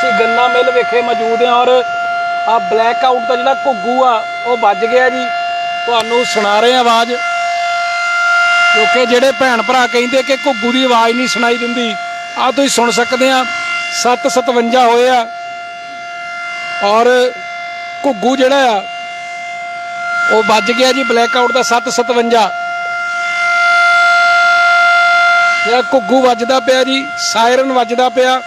ਅਸੀਂ ਗੰਨਾ ਮਿਲ ਵਿਖੇ ਮੌਜੂਦ ਹਾਂ ਔਰ ਆ ਬਲੈਕ ਆਊਟ ਦਾ ਜਿਹੜਾ ਘੁੱਗੂ ਆ, ਉਹ ਵੱਜ ਗਿਆ ਜੀ। ਤੁਹਾਨੂੰ ਸੁਣਾ ਰਹੇ ਹਾਂ ਆਵਾਜ਼। ਕਿਉਂਕਿ ਜਿਹੜੇ ਭੈਣ ਭਰਾ ਕਹਿੰਦੇ ਕਿ ਘੁੱਗੂ ਦੀ ਆਵਾਜ਼ ਨਹੀਂ ਸੁਣਾਈ ਦਿੰਦੀ ਆ ਤੁਸੀਂ ਸੁਣ ਸਕਦੇ ਆ 757 ਹੋਏ ਆ। ਔਰ ਘੁੱਗੂ ਜਿਹੜਾ ਆ, ਉਹ ਵੱਜ ਗਿਆ ਜੀ ਬਲੈਕ ਆਊਟ ਦਾ 757 ਜਿਹੜਾ ਘੁੱਗੂ ਵੱਜਦਾ ਪਿਆ ਜੀ ਸਾਇਰਨ ਵੱਜਦਾ ਪਿਆ।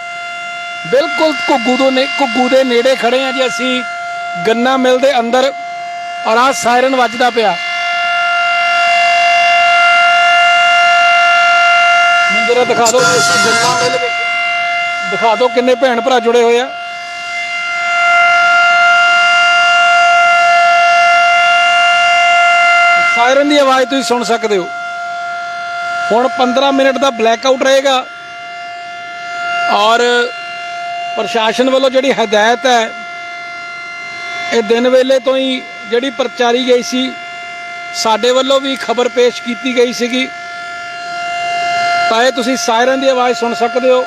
ਬਿਲਕੁਲ ਘੁੱਗੂ ਤੋਂ ਨੇ ਘੁੱਗੂ ਦੇ ਨੇੜੇ ਖੜੇ ਆ ਜੀ ਅਸੀਂ। ਗੰਨਾ ਮਿਲ ਦੇ ਅੰਦਰ ਔਰ ਆ ਸਾਇਰਨ ਵੱਜਦਾ ਪਿਆ। ਮੈਨੂੰ ਦਿਖਾ ਦਿਓ। ਅਸੀਂ ਗੰਨਾ ਮਿਲ ਦਿਖਾ ਦਿਓ ਕਿੰਨੇ ਭੈਣ ਭਰਾ ਜੁੜੇ ਹੋਏ ਆ। ਸਾਇਰਨ ਦੀ ਆਵਾਜ਼ ਤੁਸੀਂ ਸੁਣ ਸਕਦੇ ਹੋ। ਹੁਣ 15 ਮਿੰਟ ਦਾ ਬਲੈਕ ਆਊਟ ਰਹੇਗਾ। ਔਰ ਪ੍ਰਸ਼ਾਸਨ ਵੱਲੋਂ ਜਿਹੜੀ ਹਦਾਇਤ ਹੈ, ਇਹ ਦਿਨ ਵੇਲੇ ਤੋਂ ਹੀ ਜਿਹੜੀ ਪ੍ਰਚਾਰੀ ਗਈ ਸੀ, ਸਾਡੇ ਵੱਲੋਂ ਵੀ ਖਬਰ ਪੇਸ਼ ਕੀਤੀ ਗਈ ਸੀਗੀ। ਤਾਂ ਇਹ ਤੁਸੀਂ ਸਾਇਰਨ ਦੀ ਆਵਾਜ਼ ਸੁਣ ਸਕਦੇ ਹੋ।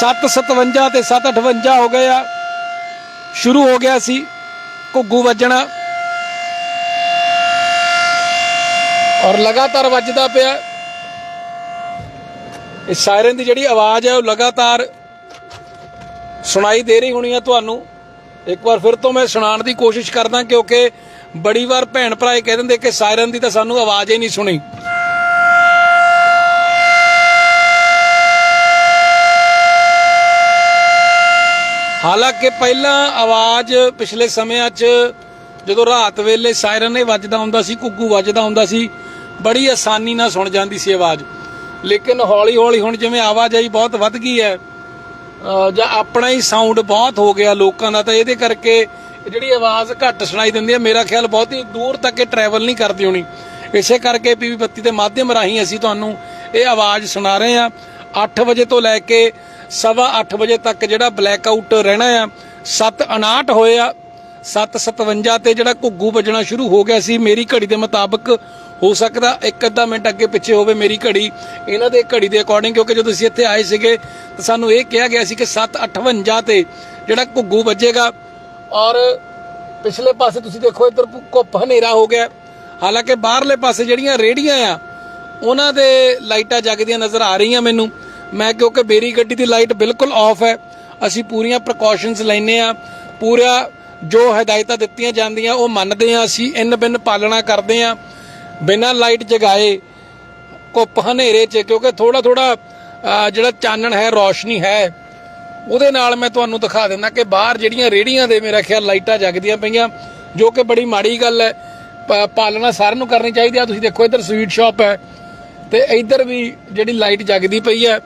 757 ਤੇ 758 ਹੋ ਗਏ ਆ। ਸ਼ੁਰੂ ਹੋ ਗਿਆ ਸੀ ਘੁੱਗੂ ਵੱਜਣਾ। ਔਰ ਲਗਾਤਾਰ ਵੱਜਦਾ ਪਿਆ। ਇਹ ਸਾਇਰਨ ਦੀ ਜਿਹੜੀ ਆਵਾਜ਼ ਹੈ, ਉਹ ਲਗਾਤਾਰ ਸੁਣਾਈ ਦੇ ਰਹੀ ਹੋਣੀ ਆ ਤੁਹਾਨੂੰ। ਇੱਕ ਵਾਰ ਫਿਰ ਤੋਂ ਮੈਂ ਸੁਣਾਉਣ ਦੀ ਕੋਸ਼ਿਸ਼ ਕਰਦਾ ਕਿਉਂਕਿ ਬੜੀ ਵਾਰ ਭੈਣ ਭਰਾ ਇਹ ਕਹਿ ਦਿੰਦੇ ਕਿ ਸਾਇਰਨ ਦੀ ਤਾਂ ਸਾਨੂੰ ਆਵਾਜ਼ ਹੀ ਨਹੀਂ ਸੁਣੀ। ਹਾਲਾਂਕਿ ਪਹਿਲਾਂ ਆਵਾਜ਼ ਪਿਛਲੇ ਸਮਿਆਂ 'ਚ ਜਦੋਂ ਰਾਤ ਵੇਲੇ ਸਾਇਰਨ ਇਹ ਵੱਜਦਾ ਹੁੰਦਾ ਸੀ, ਘੁੱਗੂ ਵੱਜਦਾ ਹੁੰਦਾ ਸੀ, ਬੜੀ ਆਸਾਨੀ ਨਾਲ ਸੁਣ ਜਾਂਦੀ ਸੀ ਆਵਾਜ਼। ਲੇਕਿਨ ਹੌਲੀ ਹੌਲੀ ਹੁਣ ਜਿਵੇਂ ਆਵਾਜਾਈ ਬਹੁਤ ਵੱਧ ਗਈ ਹੈ। ਜਾਂ ਆਪਣਾ ਹੀ ਸਾਊਂਡ ਬਹੁਤ ਹੋ ਗਿਆ ਲੋਕਾਂ ਦਾ, ਤਾਂ ਇਹਦੇ ਕਰਕੇ ਜਿਹੜੀ ਆਵਾਜ਼ ਘੱਟ ਸੁਣਾਈ ਦਿੰਦੀ ਹੈ ਮੇਰਾ ਖਿਆਲ ਬਹੁਤ ਹੀ ਦੂਰ ਤੱਕ ਇਹ ਟਰੈਵਲ ਨਹੀਂ ਕਰਦੀ ਹੋਣੀ। ਇਸੇ ਕਰਕੇ ਪੀਵੀ ਬੱਤੀ ਦੇ ਮਾਧਿਅਮ ਰਾਹੀਂ ਅਸੀਂ ਤੁਹਾਨੂੰ ਇਹ ਆਵਾਜ਼ ਸੁਣਾ ਰਹੇ ਹਾਂ। 8 ਵਜੇ ਤੋਂ ਲੈ ਕੇ ਸਵਾ 8 ਵਜੇ ਤੱਕ ਜਿਹੜਾ ਬਲੈਕ ਆਊਟ ਰਹਿਣਾ ਆ 7:59 ਹੋਏ ਆ 7:57 ਤੇ ਜਿਹੜਾ ਘੁੱਗੂ ਵੱਜਣਾ ਸ਼ੁਰੂ ਹੋ ਗਿਆ ਸੀ। ਮੇਰੀ ਘੜੀ ਦੇ ਮੁਤਾਬਕ ਹੋ ਸਕਦਾ ਇੱਕ ਅੱਧਾ ਮਿੰਟ ਅੱਗੇ ਪਿੱਛੇ ਹੋਵੇ ਮੇਰੀ ਘੜੀ। ਇਹਨਾਂ ਦੇ ਘੜੀ ਦੇ ਅਕੋਰਡਿੰਗ ਕਿਉਂਕਿ ਜਦੋਂ ਅਸੀਂ ਇੱਥੇ ਆਏ ਸੀਗੇ, ਤਾਂ ਸਾਨੂੰ ਇਹ ਕਿਹਾ ਗਿਆ ਸੀ ਕਿ 7:58 ਤੇ ਜਿਹੜਾ ਘੁੱਗੂ ਵੱਜੇਗਾ। ਔਰ ਪਿਛਲੇ ਪਾਸੇ ਤੁਸੀਂ ਦੇਖੋ, ਇੱਧਰ ਘੁੱਪ ਹਨੇਰਾ ਹੋ ਗਿਆ। ਹਾਲਾਂਕਿ ਬਾਹਰਲੇ ਪਾਸੇ ਜਿਹੜੀਆਂ ਰੇੜੀਆਂ ਆ, ਉਹਨਾਂ ਦੇ ਲਾਈਟਾਂ ਜਗਦੀਆਂ ਨਜ਼ਰ ਆ ਰਹੀਆਂ ਮੈਨੂੰ। ਮੈਂ ਕਿਉਂਕਿ ਮੇਰੀ ਗੱਡੀ ਦੀ ਲਾਈਟ ਬਿਲਕੁਲ ਆਫ ਹੈ। ਅਸੀਂ ਪੂਰੀਆਂ ਪ੍ਰੀਕਾਸ਼ਨਸ ਲੈਨੇ ਆ ਪੂਰਾ ਜੋ ਹਦਾਇਤਾਂ ਦਿੱਤੀਆਂ ਜਾਂਦੀਆਂ, ਉਹ ਮੰਨਦੇ ਆ ਅਸੀਂ ਇਨ ਬਿਨ ਪਾਲਣਾ ਕਰਦੇ ਆ ਬਿਨਾਂ ਲਾਈਟ ਜਗਾਏ, ਕੁੱਪ ਹਨੇਰੇ 'ਚ, ਕਿਉਂਕਿ ਥੋੜਾ ਥੋੜਾ ਜਿਹੜਾ ਚਾਨਣ ਹੈ, ਰੋਸ਼ਨੀ ਹੈ, ਉਹਦੇ ਨਾਲ ਮੈਂ ਤੁਹਾਨੂੰ ਦਿਖਾ ਦਿੰਦਾ ਕਿ ਬਾਹਰ ਜਿਹੜੀਆਂ ਰੇੜੀਆਂ ਦੇ ਮੇਰਾ ਖਿਆਲ ਲਾਈਟਾਂ ਜਗਦੀਆਂ ਪਈਆਂ, ਜੋ ਕਿ ਬੜੀ ਮਾੜੀ ਗੱਲ ਹੈ। ਪਾਲਣਾ ਸਾਰਿਆਂ ਨੂੰ ਕਰਨੀ ਚਾਹੀਦੀ ਆ। ਤੁਸੀਂ ਦੇਖੋ, ਇੱਧਰ ਸਵੀਟ ਸ਼ਾਪ ਹੈ ਤੇ ਇੱਧਰ ਵੀ ਜਿਹੜੀ ਲਾਈਟ ਜਗਦੀ ਪਈ ਹੈ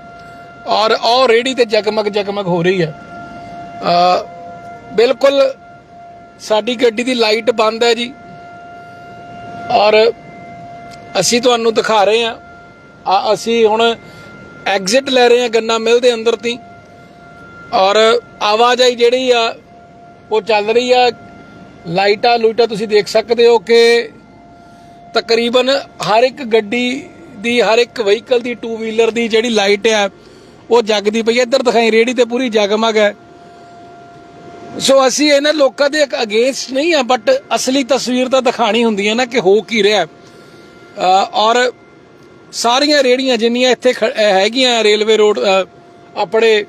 ਔਰ ਉਹ ਰੇੜੀ ਤੇ ਜਗਮਗ ਜਗਮਗ ਹੋ ਰਹੀ ਹੈ। ਅ, ਬਿਲਕੁਲ ਸਾਡੀ ਗੱਡੀ ਦੀ ਲਾਈਟ ਬੰਦ ਹੈ ਜੀ। ਔਰ ਅਸੀਂ ਤੁਹਾਨੂੰ ਦਿਖਾ ਰਹੇ ਹਾਂ। ਆ ਅਸੀਂ ਹੁਣ ਐਗਜ਼ਿਟ ਲੈ ਰਹੇ ਹਾਂ ਗੰਨਾ ਮਿਲ ਦੇ ਅੰਦਰ ਤੀ ਔਰ ਆਵਾਜਾਈ ਜਿਹੜੀ ਆ, ਉਹ ਚੱਲ ਰਹੀ ਆ। ਲਾਈਟਾਂ ਲੂਟਾਂ ਤੁਸੀਂ ਦੇਖ ਸਕਦੇ ਹੋ ਕਿ ਤਕਰੀਬਨ ਹਰ ਇੱਕ ਗੱਡੀ ਦੀ, ਹਰ ਇੱਕ ਵਹੀਕਲ ਦੀ ਟੂ ਵੀਲਰ ਦੀ ਜਿਹੜੀ ਲਾਈਟ ਆ, ਉਹ ਜਗਦੀ ਪਈ ਇੱਧਰ ਦਿਖਾਈ ਰੇੜੀ ਤੇ ਪੂਰੀ ਜਗਮਗ ਹੈ। ਸੋ ਅਸੀਂ ਇਹਨਾਂ ਲੋਕਾਂ ਦੇ ਅਗੇਂਸਟ ਨਹੀਂ ਆ ਬਟ ਅਸਲੀ ਤਸਵੀਰ ਤਾਂ ਦਿਖਾਣੀ ਹੁੰਦੀ ਹੈ ਨਾ ਕਿ ਹੋ ਕੀ ਰਿਹਾ। ਔਰ ਸਾਰੀਆਂ ਰੇੜੀਆਂ ਜਿੰਨੀਆਂ ਇੱਥੇ ਖ- ਹੈਗੀਆਂ ਰੇਲਵੇ ਰੋਡ ਆਪਣੇ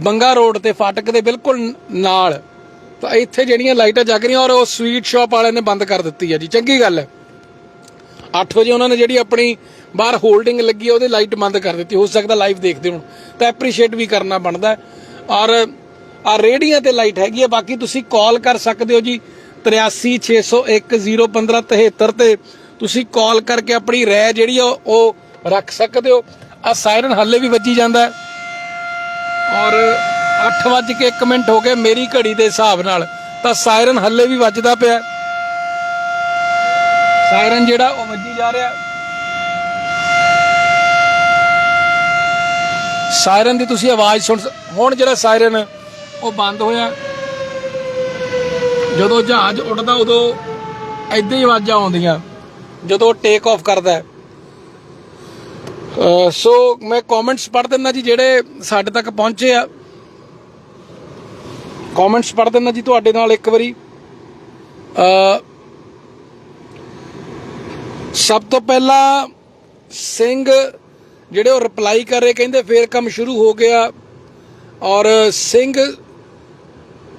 ਬੰਗਾ ਰੋਡ ਤੇ ਫਾਟਕ ਦੇ ਬਿਲਕੁਲ ਨਾਲ। ਤਾਂ ਇੱਥੇ ਜਿਹੜੀਆਂ ਲਾਈਟਾਂ ਜਗ ਰਹੀਆਂ ਔਰ ਉਹ ਸਵੀਟ ਸ਼ਾਪ ਵਾਲਿਆਂ ਨੇ ਬੰਦ ਕਰ ਦਿੱਤੀ ਹੈ ਜੀ। ਚੰਗੀ ਗੱਲ ਹੈ। 8 ਵਜੇ ਉਹਨਾਂ ਨੇ ਜਿਹੜੀ ਆਪਣੀ ਬਾਹਰ ਹੋਲਡਿੰਗ ਲੱਗੀ ਹੈ, ਉਹਦੇ ਲਾਈਟ ਬੰਦ ਕਰ ਦਿੱਤੀ। ਹੋ ਸਕਦਾ ਲਾਈਵ ਦੇਖਦੇ ਹੋਣ। ਤਾਂ ਐਪਰੀਸ਼ੀਏਟ ਵੀ ਕਰਨਾ ਬਣਦਾ ਔਰ ਆ ਰੇੜੀਆਂ ਤੇ ਲਾਈਟ ਹੈਗੀ ਹੈ। ਬਾਕੀ ਤੁਸੀਂ ਕਾਲ ਕਰ ਸਕਦੇ ਹੋ ਜੀ 8360101573 ਤੇ ਤੁਸੀਂ ਕਾਲ ਕਰਕੇ ਆਪਣੀ ਰਾਏ ਜਿਹੜੀ ਆ, ਉਹ ਰੱਖ ਸਕਦੇ ਹੋ। ਆ ਸਾਇਰਨ ਹੱਲੇ ਵੀ ਵੱਜੀ ਜਾਂਦਾ ਔਰ 8 ਵੱਜ ਕੇ 1 ਮਿੰਟ ਹੋ ਗਏ ਮੇਰੀ ਘੜੀ ਦੇ ਹਿਸਾਬ ਨਾਲ, ਤਾਂ ਸਾਇਰਨ ਹੱਲੇ ਵੀ ਵੱਜਦਾ ਪਿਆ ਸਾਇਰਨ ਜਿਹੜਾ, ਉਹ ਵੱਜੀ ਜਾ ਰਿਹਾ ਸਾਇਰਨ ਦੀ ਤੁਸੀਂ ਆਵਾਜ਼ ਸੁਣ ਸ- ਹੁਣ ਜਿਹੜਾ ਸਾਇਰਨ, ਉਹ ਬੰਦ ਹੋਇਆ। ਜਦੋਂ ਜਹਾਜ਼ ਉੱਡਦਾ, ਉਦੋਂ ਐਦਾਂ ਹੀ ਆਵਾਜ਼ਾਂ ਆਉਂਦੀਆਂ। ਜਦੋਂ ਟੇਕ ਆਫ ਕਰਦਾ ਹੈ। ਸੋ ਮੈਂ ਕਮੈਂਟਸ ਪੜ੍ਹ ਦਿੰਦਾ ਜੀ ਜਿਹੜੇ ਸਾਡੇ ਤੱਕ ਪਹੁੰਚੇ ਆ। ਕਮੈਂਟਸ ਪੜ੍ਹ ਦਿੰਦਾ ਜੀ ਤੁਹਾਡੇ ਨਾਲ ਇੱਕ ਵਾਰੀ। ਸਭ ਤੋਂ ਪਹਿਲਾਂ ਸਿੰਘ ਜਿਹੜੇ ਉਹ ਰਿਪਲਾਈ ਕਰ ਰਹੇ, ਕਹਿੰਦੇ ਫੇਰ ਕੰਮ ਸ਼ੁਰੂ ਹੋ ਗਿਆ। ਔਰ ਸਿੰਘ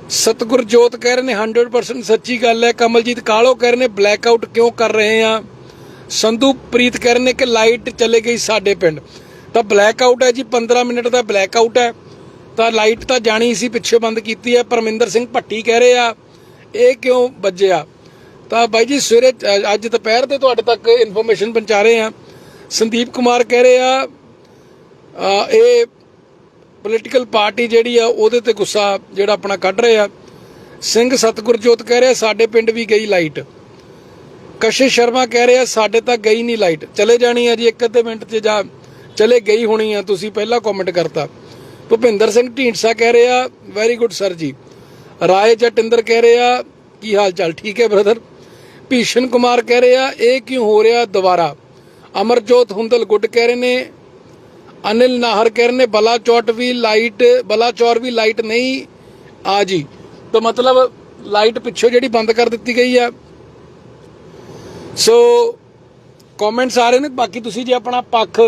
ਸਤਗੁਰਜੋਤ ਕਹਿ ਰਹੇ ਨੇ 100% ਸੱਚੀ ਗੱਲ ਹੈ। ਕਮਲਜੀਤ ਕਾਲੋ ਕਹਿ ਰਹੇ ਨੇ ਬਲੈਕ ਆਊਟ ਕਿਉਂ ਕਰ ਰਹੇ ਆ? ਸੰਧੂ ਪ੍ਰੀਤ ਕਹਿ ਰਹੇ ਨੇ ਕਿ ਲਾਈਟ ਚਲੇ ਗਈ ਸਾਡੇ ਪਿੰਡ। ਤਾਂ ਬਲੈਕ ਆਊਟ ਹੈ ਜੀ 15 ਮਿੰਟ ਦਾ ਬਲੈਕ ਆਊਟ ਹੈ। ਤਾਂ ਲਾਈਟ ਤਾਂ ਜਾਣੀ ਸੀ, ਪਿੱਛੇ ਬੰਦ ਕੀਤੀ ਹੈ। ਪਰਮਿੰਦਰ ਸਿੰਘ ਭੱਟੀ ਕਹਿ ਰਹੇ ਆ, ਇਹ ਕਿਉਂ ਵੱਜਿਆ? ਤਾਂ ਬਾਈ ਜੀ, ਸਵੇਰੇ ਅੱਜ ਦੁਪਹਿਰ ਤੇ ਤੁਹਾਡੇ ਤੱਕ ਇਨਫੋਰਮੇਸ਼ਨ ਪਹੁੰਚਾ ਰਹੇ ਆ ਸੰਦੀਪ ਕੁਮਾਰ ਕਹਿ ਰਹੇ ਆ ਇਹ ਪੋਲੀਟੀਕਲ ਪਾਰਟੀ ਜਿਹੜੀ ਆ, ਉਹਦੇ ਤੇ ਗੁੱਸਾ ਜਿਹੜਾ ਆਪਣਾ ਕੱਢ ਰਹੇ ਆ। ਸਿੰਘ ਸਤਗੁਰਜੋਤ ਕਹਿ ਰਿਹਾ, ਸਾਡੇ ਪਿੰਡ ਵੀ ਗਈ ਲਾਈਟ। ਕਸ਼ਿਸ਼ ਸ਼ਰਮਾ ਕਹਿ ਰਿਹਾ, ਸਾਡੇ ਤਾਂ ਗਈ ਨਹੀਂ ਲਾਈਟ। ਚਲੇ ਜਾਣੀ ਹੈ ਜੀ ਇੱਕ ਅੱਧੇ ਮਿੰਟ 'ਚ ਜਾ ਚਲੇ ਗਈ ਹੋਣੀ ਆ, ਤੁਸੀਂ ਪਹਿਲਾਂ ਕਮੈਂਟ ਕਰਤਾ। ਭੁਪਿੰਦਰ ਸਿੰਘ ਢੀਂਡਸਾ ਕਹਿ ਰਿਹਾ ਵੈਰੀ ਗੁੱਡ ਸਰ ਜੀ। ਰਾਏ ਜਟਿੰਦਰ ਕਹਿ ਰਿਹਾ, ਕੀ ਹਾਲ ਚਾਲ ਠੀਕ ਹੈ ਬ੍ਰਦਰ ਭੀਸ਼ਨ ਕੁਮਾਰ ਕਹਿ ਰਿਹਾ, ਇਹ ਕਿਉਂ ਹੋ ਰਿਹਾ ਦੁਬਾਰਾ? ਅਮਰਜੋਤ ਹੁੰਦਲ ਗੁੱਡ ਕਹਿ ਰਹੇ ਨੇ, ਅਨਿਲ ਨਾਹਰ ਕਹਿ ਰਹੇ ਨੇ ਬਲਾਚੌਟ ਵੀ ਲਾਈਟ, ਬਲਾਚੌਰ ਵੀ ਲਾਈਟ ਨਹੀਂ। ਆ ਜੀ। ਤਾਂ ਮਤਲਬ ਲਾਈਟ ਪਿੱਛੋਂ ਜਿਹੜੀ ਬੰਦ ਕਰ ਦਿੱਤੀ ਗਈ ਆ ਸੋ ਕਮੈਂਟਸ ਆ ਰਹੇ ਨੇ, ਬਾਕੀ ਤੁਸੀਂ ਜੇ ਆਪਣਾ ਪੱਖ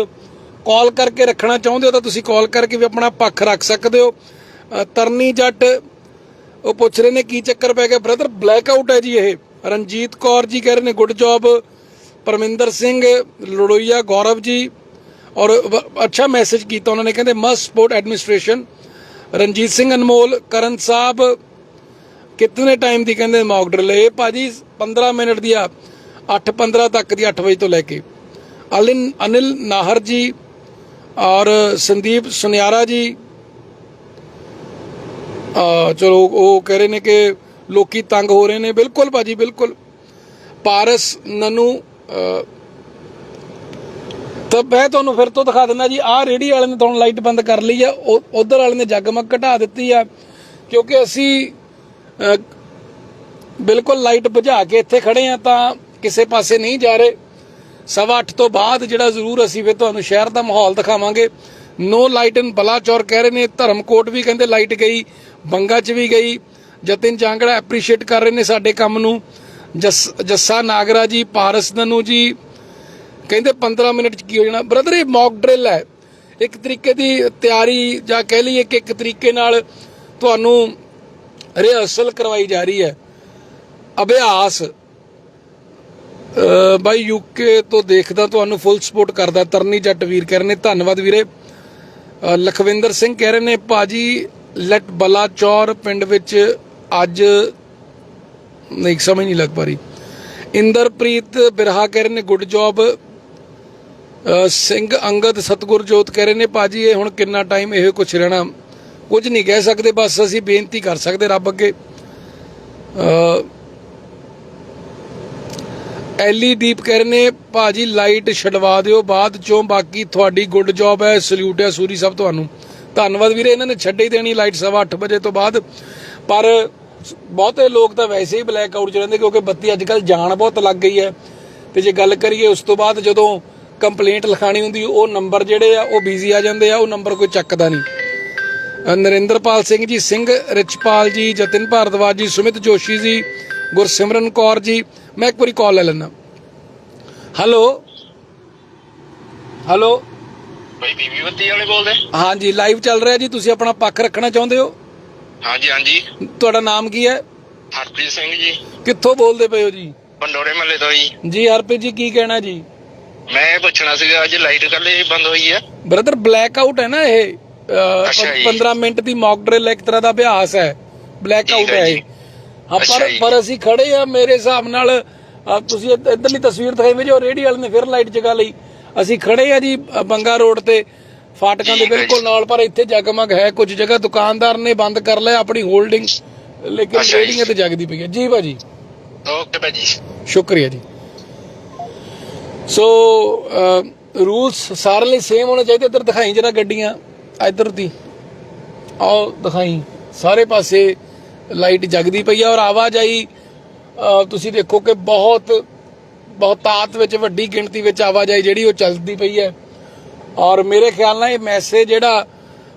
ਕਾਲ ਕਰਕੇ ਰੱਖਣਾ ਚਾਹੁੰਦੇ ਹੋ ਤਾਂ ਤੁਸੀਂ ਕਾਲ ਕਰਕੇ ਵੀ ਆਪਣਾ ਪੱਖ ਰੱਖ ਸਕਦੇ ਹੋ। ਤਰਨੀ ਜੱਟ, ਉਹ ਪੁੱਛ ਰਹੇ ਨੇ, ਕੀ ਚੱਕਰ ਪੈ ਗਿਆ? ਬ੍ਰਦਰ ਬਲੈਕ ਆਊਟ ਹੈ ਜੀ ਇਹ। ਰਣਜੀਤ ਕੌਰ ਜੀ ਕਹਿ ਰਹੇ ਨੇ ਗੁੱਡ ਜੌਬ ਪਰਮਿੰਦਰ ਸਿੰਘ, ਲੜੋਈਆ ਗੌਰਵ ਜੀ। ਔਰ ਅੱਛਾ ਮੈਸੇਜ ਕੀਤਾ ਉਹਨਾਂ ਨੇ, ਕਹਿੰਦੇ must support administration Ranjit Singh Anmol, Karan Sahib, ਕਿਤਨੇ time ਦੀ ਕਹਿੰਦੇ ਮੌਕ ਡਰਿਲ ਇਹ ਭਾਜੀ 15 ਮਿੰਟ ਦੀ ਆ। 8:15 ਤੱਕ ਦੀ 8 ਵਜੇ ਤੋਂ ਲੈ ਕੇ। ਅਲਿਨ, ਅਨਿਲ ਨਾਹਰ ਜੀ ਔਰ ਸੰਦੀਪ ਸੁਨਿਆਰਾ ਜੀ ਚਲੋ ਉਹ ਕਹਿ ਰਹੇ ਨੇ ਕਿ ਲੋਕੀ ਤੰਗ ਹੋ ਰਹੇ ਨੇ। ਬਿਲਕੁਲ ਭਾਜੀ, ਬਿਲਕੁਲ। ਪਾਰਸ ਨਨੂ ਤਾਂ ਮੈਂ ਤੁਹਾਨੂੰ ਫਿਰ ਤੋਂ ਦਿਖਾ ਦਿੰਦਾ ਜੀ, ਆਹ ਰੇੜੀ ਵਾਲੇ ਨੇ ਤੁਹਾਨੂੰ ਲਾਈਟ ਬੰਦ ਕਰ ਲਈ ਆ। ਉਧਰ ਵਾਲੇ ਨੇ ਜਗਮਗ ਘਟਾ ਦਿੱਤੀ ਆ, ਕਿਉਂਕਿ ਅਸੀਂ ਬਿਲਕੁਲ ਲਾਈਟ ਬੁਝਾ ਕੇ ਇੱਥੇ ਖੜੇ ਆ ਤਾਂ ਕਿਸੇ ਪਾਸੇ ਨਹੀਂ ਜਾ ਰਹੇ। ਸਵਾ ਅੱਠ ਤੋਂ ਬਾਅਦ ਜਿਹੜਾ ਜ਼ਰੂਰ ਅਸੀਂ ਫਿਰ ਤੁਹਾਨੂੰ ਸ਼ਹਿਰ ਦਾ ਮਾਹੌਲ ਦਿਖਾਵਾਂਗੇ। ਨੋ ਲਾਈਟ ਇਨ ਬਲਾਚੌਰ ਕਹਿ ਰਹੇ ਨੇ, ਧਰਮਕੋਟ ਵੀ ਕਹਿੰਦੇ ਲਾਈਟ ਗਈ, ਬੰਗਾ ਚ ਵੀ ਗਈ। ਜਤਿਨ ਜਾਂਗੜਾ ਐਪਰੀਸ਼ੀਏਟ ਕਰ ਰਹੇ ਨੇ ਸਾਡੇ ਕੰਮ ਨੂੰ। ਜੱਸਾ ਨਾਗਰਾ ਜੀ, ਪਾਰਸ ਨਨੂ ਜੀ, ਕਹਿੰਦੇ 15 ਮਿੰਟ ਚ ਕੀ ਹੋ ਜਾਣਾ। ਬ੍ਰਦਰ, ਇਹ ਮੌਕ ਡਰਿਲ ਹੈ। ਇੱਕ ਤਰੀਕੇ ਦੀ ਤਿਆਰੀ ਜਾਂ ਕਹਿ ਲਈਏ ਕਿ ਇੱਕ ਤਰੀਕੇ ਨਾਲ ਤੁਹਾਨੂੰ ਰਿਹਰਸਲ ਕਰਵਾਈ ਜਾ ਰਹੀ ਹੈ। ਅਭਿਆਸ। ਬਾਈ ਯੂਕੇ ਤੋਂ ਦੇਖਦਾ ਤੁਹਾਨੂੰ ਫੁੱਲ ਸਪੋਰਟ ਕਰਦਾ, ਤਰਨੀ ਜੱਟ ਵੀਰ ਕਹਿ ਰਹੇ ਨੇ, ਧੰਨਵਾਦ ਵੀਰੇ। ਲਖਵਿੰਦਰ ਸਿੰਘ ਕਹਿ ਰਹੇ ਨੇ, ਭਾਜੀ ਲੈਟ ਬਲਾਚੌਰ ਪਿੰਡ ਵਿੱਚ ਅੱਜ ਨਹੀਂ, ਸਮਝ ਨਹੀਂ ਲੱਗ ਪਾ ਰਹੀ। ਇੰਦਰਪ੍ਰੀਤ ਬਿਰਹਾ ਕਹਿ ਰਹੇ ਨੇ ਗੁੱਡ ਜੌਬ ਸਿੰਘ ਅੰਗਦ ਸਤਗੁਰਜੋਤ ਕਹਿ ਰਹੇ ਨੇ, ਭਾਜੀ, ਇਹ ਹੁਣ ਕਿੰਨਾ ਟਾਈਮ ਇਹ ਕੁਛ ਰਹਿਣਾ? ਕੁਝ ਨਹੀਂ ਕਹਿ ਸਕਦੇ, ਬਸ ਅਸੀਂ ਬੇਨਤੀ ਕਰ ਸਕਦੇ ਰੱਬ ਅੱਗੇ। ਅਹ ਐਲੀ ਦੀਪ ਕਹਿ ਰਹੇ ਨੇ, ਭਾਜੀ, ਲਾਈਟ ਛਡਵਾ ਦਿਓ ਬਾਅਦ ਚੋਂ, ਬਾਕੀ ਤੁਹਾਡੀ ਗੁੱਡ ਜੌਬ ਹੈ ਸਲੂਟ ਹੈ ਸੂਰੀ ਸਭ ਤੁਹਾਨੂੰ। ਧੰਨਵਾਦ ਵੀਰੇ, ਇਹਨਾਂ ਨੇ ਛੱਡੇ ਹੀ ਦੇਣੀ ਲਾਈਟ ਸਵਾ 8 ਵਜੇ ਤੋਂ ਬਾਅਦ। ਪਰ ਬਹੁਤੇ ਲੋਕ ਤਾਂ ਵੈਸੇ ਹੀ ਬਲੈਕ ਆਊਟ ਚ ਰਹਿੰਦੇ ਕਿਉਂਕਿ ਬੱਤੀ ਅੱਜ ਕੱਲ ਜਾਣ ਬਹੁਤ ਲੱਗ ਗਈ ਹੈ। ਤੇ ਜੇ ਗੱਲ ਕਰੀਏ ਉਸ ਤੋਂ ਬਾਅਦ ਜਦੋਂ ਕੰਪਲੇਂਟ ਲਿਖਾਣੀ ਹੁੰਦੀ, ਉਹ ਨੰਬਰ ਜਿਹੜੇ ਆ, ਉਹ ਬਿਜ਼ੀ ਆ ਜਾਂਦੇ ਆ, ਉਹ ਨੰਬਰ ਕੋਈ ਚੱਕਦਾ ਨਹੀਂ। ਨਰਿੰਦਰਪਾਲ ਸਿੰਘ ਜੀ, ਸਿੰਘ ਰਿਚਪਾਲ ਜੀ, ਜਤਿਨ ਭਾਰਦਵਾਜ ਜੀ, ਸੁਮਿਤ ਜੋਸ਼ੀ ਜੀ, ਗੁਰਸਿਮਰਨ ਕੌਰ ਜੀ ਮੈਂ ਇੱਕ ਵਾਰੀ ਕਾਲ ਲੈ ਲੈਣਾ ਹੈਲੋ ਹੈਲੋ ਭਾਈ ਬੀਬੀ ਬੱਤੀ ਵਾਲੇ ਬੋਲਦੇ? ਹਾਂਜੀ ਲਾਈਵ ਚੱਲ ਰਿਹਾ ਜੀ ਤੁਸੀਂ ਆਪਣਾ ਪੱਖ ਰੱਖਣਾ ਚਾਹੁੰਦੇ ਹੋ? ਹਾਂਜੀ ਹਾਂਜੀ। ਤੁਹਾਡਾ ਨਾਮ ਕੀ ਹੈ? ਹਰਪ੍ਰੀਤ ਸਿੰਘ ਜੀ। ਕਿੱਥੋਂ ਬੋਲਦੇ ਪਏ ਹੋ ਜੀ? ਪੰਡੋਰੇ ਮੱਲੇ ਤੋਂ ਜੀ। ਜੀ ਹਰਪ੍ਰੀਤ ਜੀ ਕੀ ਕਹਿਣਾ ਜੀ? ਮੈਂ ਇਹ ਪੁੱਛਣਾ ਸੀਗਾ ਅੱਜ ਲਾਈਟ ਕੱਲੇ ਬੰਦ ਹੋਈ ਹੈ ਬ੍ਰਦਰ ਬਲੈਕ ਆਊਟ ਹੈ ਨਾ ਇਹ ਅ, ਅੱਛਾ ਜੀ। 15 ਮਿੰਟ ਦੀ ਮੌਕ ਡਰਿਲ ਇੱਕ ਤਰ੍ਹਾਂ ਦਾ ਅਭਿਆਸ ਹੈ। ਬਲੈਕ ਆਊਟ ਹੈ। ਇਹ। ਹਾਂ ਪਰ ਅਸੀਂ ਖੜੇ ਆ ਮੇਰੇ ਹਿਸਾਬ ਨਾਲ ਤੁਸੀਂ ਇੱਧ- ਇੱਧਰਲੀ ਤਸਵੀਰ ਦਿਖਾਈ ਜੋ ਰੇਡੀ ਵਾਲੇ ਨੇ ਫਿਰ ਲਾਈਟ ਜਗਾ ਲਈ। ਅਸੀਂ ਖੜੇ ਆ ਜੀ ਬੰਗਾ ਰੋਡ ਤੇ ਫਾਟਕਾਂ ਦੇ ਬਿਲਕੁਲ। ਨਾਲ ਪਰ ਇੱਥੇ ਜਗਮਗ ਹੈ ਕੁਝ ਜਗ੍ਹਾ। ਦੁਕਾਨਦਾਰ ਨੇ ਬੰਦ ਕਰ ਲਿਆ ਆਪਣੀ ਹੋਲਡਿੰਗ ਲੇਕਿਨ। ਰੇੜੀਆਂ ਤੇ ਜਗਦੀ ਪਈ ਹੈ। ਜੀ ਭਾਜੀ। ਓਕੇ ਭਾਜੀ। ਸ਼ੁਕਰੀਆ ਜੀ। ਸੋ ਰੂਲਸ ਸਾਰੇ ਲਈ ਸੇਮ ਹੋਣੇ ਚਾਹੀਦੇ। ਇੱਧਰ ਦਿਖਾਈ ਜਰਾ ਗੱਡੀਆਂ। ਇੱਧਰ ਦੀ। ਆਓ ਦਿਖਾਈ। ਸਾਰੇ ਪਾਸੇ ਲਾਈਟ ਜਗਦੀ ਪਈ ਆ ਔਰ ਆਵਾਜਾਈ ਤੁਸੀਂ ਦੇਖੋ ਕਿ ਬਹੁਤ ਬਹੁਤਾਤ ਵਿੱਚ, ਵੱਡੀ ਗਿਣਤੀ ਵਿੱਚ ਆਵਾਜਾਈ ਜਿਹੜੀ ਉਹ ਚੱਲਦੀ ਪਈ ਹੈ। ਔਰ ਮੇਰੇ ਖਿਆਲ ਨਾਲ ਇਹ ਮੈਸੇਜ ਜਿਹੜਾ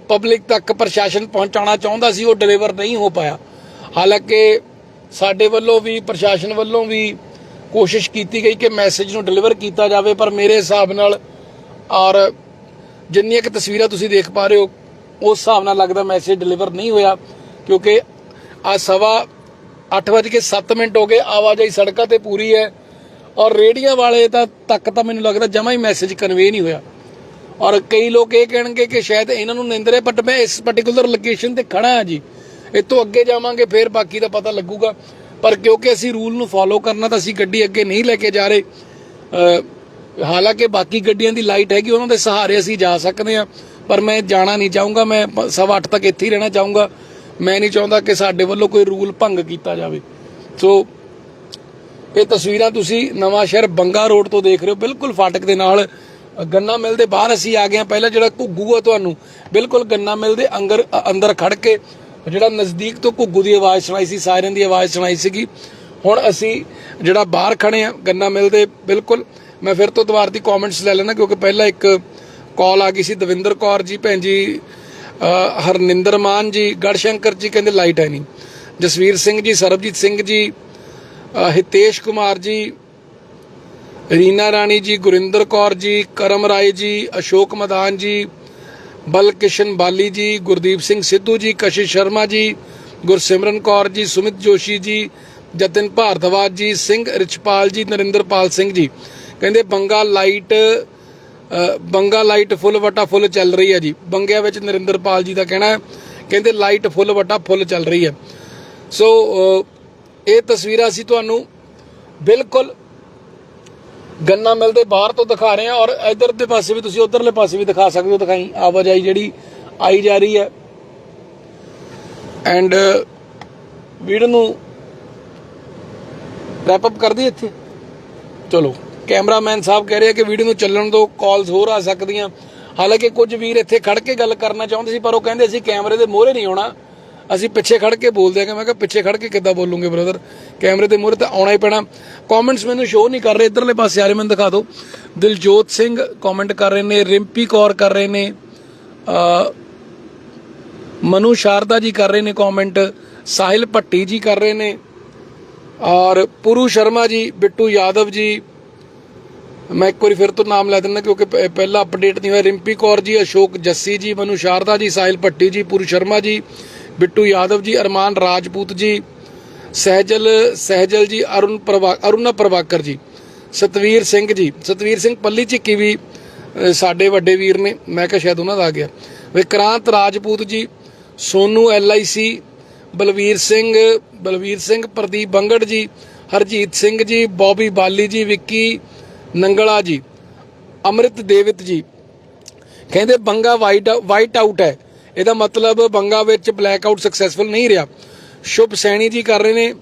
ਪਬਲਿਕ ਤੱਕ ਪ੍ਰਸ਼ਾਸਨ ਪਹੁੰਚਾਉਣਾ ਚਾਹੁੰਦਾ ਸੀ, ਉਹ ਡਿਲੀਵਰ ਨਹੀਂ ਹੋ ਪਾਇਆ। ਹਾਲਾਂਕਿ ਸਾਡੇ ਵੱਲੋਂ ਵੀ, ਪ੍ਰਸ਼ਾਸਨ ਵੱਲੋਂ ਵੀ ਕੋਸ਼ਿਸ਼ ਕੀਤੀ ਗਈ ਕਿ ਮੈਸੇਜ ਨੂੰ ਡਿਲੀਵਰ ਕੀਤਾ ਜਾਵੇ, ਪਰ ਮੇਰੇ ਹਿਸਾਬ ਨਾਲ ਔਰ ਜਿੰਨੀਆਂ ਕਿ ਤਸਵੀਰਾਂ ਤੁਸੀਂ ਦੇਖ ਪਾ ਰਹੇ ਹੋ, ਉਸ ਹਿਸਾਬ ਨਾਲ ਲੱਗਦਾ ਮੈਸੇਜ ਡਿਲੀਵਰ ਨਹੀਂ ਹੋਇਆ, ਕਿਉਂਕਿ ਆ ਸਵਾ 8:07 ਮਿੰਟ ਹੋ ਗਏ, ਆਵਾਜਾਈ ਸੜਕਾਂ ਤੇ ਪੂਰੀ ਹੈ ਔਰ ਰੇੜੀਆਂ ਵਾਲੇ ਤਾਂ ਤੱਕ ਤਾਂ ਮੈਨੂੰ ਲੱਗਦਾ ਜਮਾ ਹੀ ਮੈਸੇਜ ਕਨਵੇ ਨਹੀਂ ਹੋਇਆ। ਔਰ ਕਈ ਲੋਕ ਇਹ ਕਹਿਣਗੇ ਕਿ ਸ਼ਾਇਦ ਇਹਨਾਂ ਨੂੰ ਨਿੰਦਰੇ ਬਟ ਮੈਂ ਇਸ ਪਾਰਟਿਕੂਲਰ ਲੋਕੇਸ਼ਨ ਤੇ ਖੜਾ ਹਾਂ ਜੀ। ਇਹ ਅੱਗੇ ਜਾਵਾਂਗੇ, ਫਿਰ ਬਾਕੀ ਦਾ ਪਤਾ ਲੱਗੂਗਾ। ਪਰ ਕਿਉਂਕਿ ਅਸੀਂ ਰੂਲ ਨੂੰ ਫੋਲੋ ਕਰਨਾ ਤਾਂ ਅਸੀਂ ਗੱਡੀ ਅੱਗੇ ਨਹੀਂ ਲੈ ਕੇ ਜਾ ਰਹੇ ਹਾਲਾਂਕਿ ਬਾਕੀ ਗੱਡੀਆਂ ਦੀ ਲਾਈਟ ਹੈਗੀ, ਉਹਨਾਂ ਦੇ ਸਹਾਰੇ ਅਸੀਂ ਜਾ ਸਕਦੇ ਹਾਂ। ਪਰ ਮੈਂ ਜਾਣਾ ਨਹੀਂ ਚਾਹੂੰਗਾ, ਮੈਂ ਪ- ਸਵਾ ਅੱਠ ਤੱਕ ਇੱਥੇ ਹੀ ਰਹਿਣਾ ਚਾਹੂੰਗਾ। ਮੈਂ ਨਹੀਂ ਚਾਹੁੰਦਾ ਕਿ ਸਾਡੇ ਵੱਲੋਂ ਕੋਈ ਰੂਲ ਭੰਗ ਕੀਤਾ ਜਾਵੇ। ਸੋ ਇਹ ਤਸਵੀਰਾਂ ਤੁਸੀਂ ਨਵਾਂ ਸ਼ਹਿਰ ਬੰਗਾ ਰੋਡ ਤੋਂ ਦੇਖ ਰਹੇ ਹੋ। ਬਿਲਕੁਲ ਫਾਟਕ ਦੇ ਨਾਲ ਗੰਨਾ ਮਿਲ ਦੇ ਬਾਹਰ ਅਸੀਂ ਆ ਗਏ ਹਾਂ। ਪਹਿਲਾਂ ਜਿਹੜਾ ਘੁੱਗੂ ਆ ਤੁਹਾਨੂੰ, ਬਿਲਕੁਲ ਗੰਨਾ ਮਿਲ ਦੇ ਅੰਦਰ ਅੰਦਰ ਖੜ ਕੇ ਜਿਹੜਾ ਨਜ਼ਦੀਕ ਤੋਂ ਘੁੱਗੂ ਦੀ ਆਵਾਜ਼ ਸੁਣਾਈ ਸੀ, ਸਾਇਰਨ ਦੀ ਆਵਾਜ਼ ਸੁਣਾਈ ਸੀਗੀ। ਹੁਣ ਅਸੀਂ ਜਿਹੜਾ ਬਾਹਰ ਖੜੇ ਆ ਗੰਨਾ ਮਿਲ ਦੇ, ਬਿਲਕੁਲ। ਮੈਂ ਫਿਰ ਤੋਂ ਦੁਬਾਰਾ ਦੀ ਕਮੈਂਟਸ ਲੈ ਲੈਣਾ ਕਿਉਂਕਿ ਪਹਿਲਾਂ ਇੱਕ ਕਾਲ ਆ ਗਈ ਸੀ ਦਵਿੰਦਰ ਕੌਰ ਜੀ, ਭੈਣ ਜੀ ਹਰਨਿੰਦਰ ਮਾਨ ਜੀ, ਗੜਸ਼ੰਕਰ ਜੀ ਕਹਿੰਦੇ ਲਾਈਟ ਹੈ ਨਹੀਂ। ਜਸਵੀਰ ਸਿੰਘ ਜੀ, ਸਰਬਜੀਤ ਸਿੰਘ ਜੀ ਹਿਤੇਸ਼ ਕੁਮਾਰ ਜੀ, ਰੀਨਾ ਰਾਣੀ ਜੀ, ਗੁਰਿੰਦਰ ਕੌਰ ਜੀ, ਕਰਮ ਰਾਏ ਜੀ, ਅਸ਼ੋਕ ਮਦਾਨ ਜੀ, ਬਲਕਿਸ਼ਨ ਬਾਲੀ ਜੀ, ਗੁਰਦੀਪ ਸਿੰਘ ਸਿੱਧੂ ਜੀ, ਕਸ਼ਿਸ਼ ਸ਼ਰਮਾ ਜੀ, ਗੁਰਸਿਮਰਨ ਕੌਰ ਜੀ, ਸੁਮਿਤ ਜੋਸ਼ੀ ਜੀ, ਜਤਨ ਭਾਰਦਵਾਜ ਜੀ, ਸਿੰਘ ਰਿਚਪਾਲ ਜੀ, ਨਰਿੰਦਰਪਾਲ ਸਿੰਘ ਜੀ। ਕਹਿੰਦੇ Banga light Banga light full ਵਟਾ ਫੁੱਲ ਚੱਲ ਰਹੀ ਹੈ ਜੀ। ਬੰਗਿਆਂ ਵਿੱਚ ਨਰਿੰਦਰਪਾਲ ਜੀ ਦਾ ਕਹਿਣਾ ਹੈ, ਕਹਿੰਦੇ ਲਾਈਟ ਫੁੱਲ ਵਟਾ ਫੁੱਲ ਚੱਲ ਰਹੀ ਹੈ। ਸੋ ਇਹ ਤਸਵੀਰਾਂ ਅਸੀਂ ਤੁਹਾਨੂੰ ਬਿਲਕੁਲ ਗੰਨਾ ਮਿਲ ਦੇ ਬਾਹਰ ਤੋਂ ਦਿਖਾ ਰਹੇ ਹਾਂ ਔਰ ਇਧਰ ਦੇ ਪਾਸੇ ਵੀ ਤੁਸੀਂ ਉਧਰਲੇ ਪਾਸੇ ਵੀ ਦਿਖਾ ਸਕਦੇ ਹੋ, ਦਿਖਾਈ ਆਵਾਜਾਈ ਜਿਹੜੀ ਆਈ ਜਾ ਰਹੀ ਹੈ। ਐਂਡ ਵੀਡੀਓ ਨੂੰ ਰੈਪ ਅਪ ਕਰ ਦਈਏ ਇੱਥੇ? ਚਲੋ। ਕੈਮਰਾਮੈਨ ਸਾਹਿਬ ਕਹਿ ਰਹੇ ਆ ਕਿ ਵੀਡੀਓ ਨੂੰ ਚੱਲਣ ਤੋਂ ਕਾਲਸ ਹੋਰ ਆ ਸਕਦੀਆਂ। ਹਾਲਾਂਕਿ ਕੁਝ ਵੀਰ ਇੱਥੇ ਖੜ ਕੇ ਗੱਲ ਕਰਨਾ ਚਾਹੁੰਦੇ ਸੀ, ਪਰ ਉਹ ਕਹਿੰਦੇ ਅਸੀਂ ਕੈਮਰੇ ਦੇ ਮੂਹਰੇ ਨਹੀਂ ਆਉਣਾ। ਅਸੀਂ ਪਿੱਛੇ ਖੜ ਕੇ ਬੋਲਦੇ ਆ ਕਿ ਮੈਂ ਕਿਹਾ ਪਿੱਛੇ ਖੜ ਕੇ ਕਿੱਦਾਂ ਬੋਲੂਗੇ ਬ੍ਰਦਰ ਕੈਮਰੇ ਦੇ ਮੂਹਰੇ ਤਾਂ ਆਉਣਾ ਹੀ ਪੈਣਾ। ਕਮੈਂਟਸ ਮੈਨੂੰ ਸ਼ੋਅ ਨਹੀਂ ਕਰ ਰਹੇ। ਇਧਰਲੇ ਪਾਸੇ ਆ ਰਹੇ, ਮੈਨੂੰ ਦਿਖਾ ਦਿਓ। ਦਿਲਜੋਤ ਸਿੰਘ ਕਮੈਂਟ ਕਰ ਰਹੇ ਨੇ, ਰਿੰਪੀ ਕੌਰ ਕਰ ਰਹੇ ਨੇ ਮਨੂ ਸ਼ਾਰਦਾ ਜੀ ਕਰ ਰਹੇ ਨੇ ਕਮੈਂਟ ਸਾਹਿਲ ਭੱਟੀ ਜੀ ਕਰ ਰਹੇ ਨੇ, ਔਰ ਪੁਰੂ ਸ਼ਰਮਾ ਜੀ, ਬਿੱਟੂ ਯਾਦਵ ਜੀ ਮੈਂ ਇੱਕ ਵਾਰੀ ਫਿਰ ਤੋਂ ਨਾਮ ਲੈ ਦਿੰਦਾ ਕਿਉਂਕਿ ਪ- ਪਹਿਲਾ ਅਪਡੇਟ ਨਹੀਂ ਹੋਇਆ। ਰਿੰਪੀ ਕੌਰ ਜੀ ਅਸ਼ੋਕ ਜੱਸੀ ਜੀ ਮਨੂ ਸ਼ਾਰਦਾ ਜੀ ਸਾਹਿਲ ਭੱਟੀ ਜੀ ਪੁਰੂ ਸ਼ਰਮਾ ਜੀ ਬਿੱਟੂ ਯਾਦਵ ਜੀ ਅਰਮਾਨ ਰਾਜਪੂਤ ਜੀ ਸਹਿਜਲ ਸਹਿਜਲ ਜੀ ਅਰੁਣ ਪ੍ਰਭਾ ਅਰੁਣਾ ਪ੍ਰਭਾਕਰ ਜੀ ਸਤਵੀਰ ਸਿੰਘ ਜੀ। ਸਤਵੀਰ ਸਿੰਘ ਪੱਲੀ ਝਿੱਕੀ ਵੀ ਅ, ਸਾਡੇ ਵੱਡੇ ਵੀਰ ਨੇ। ਮੈਂ ਕਿਹਾ ਸ਼ਾਇਦ ਉਹਨਾਂ ਦਾ ਆ ਗਿਆ। ਵਿਕਰਾਂਤ ਰਾਜਪੂਤ ਜੀ ਸੋਨੂ ਐਲਆਈਸੀ ਬਲਵੀਰ ਸਿੰਘ ਬਲਵੀਰ ਸਿੰਘ ਪ੍ਰਦੀਪ ਬੰਗੜ ਜੀ ਹਰਜੀਤ ਸਿੰਘ ਜੀ ਬੌਬੀ ਬਾਲੀ ਜੀ ਵਿੱਕੀ ਨੰਗਲਾ ਜੀ, ਅਮਰਿਤ ਦੇਵਿਤ ਜੀ। ਕਹਿੰਦੇ ਬੰਗਾ ਵਾਈਟ ਵਾਈਟ ਆਊਟ ਹੈ। ਇਹਦਾ ਮਤਲਬ ਬੰਗਾ ਵਿੱਚ ਬਲੈਕ ਆਊਟ ਸਕਸੈਸਫੁਲ ਨਹੀਂ ਰਿਹਾ। ਸ਼ੁਭ ਸੈਣੀ ਜੀ ਕਰ ਰਹੇ ਨੇ।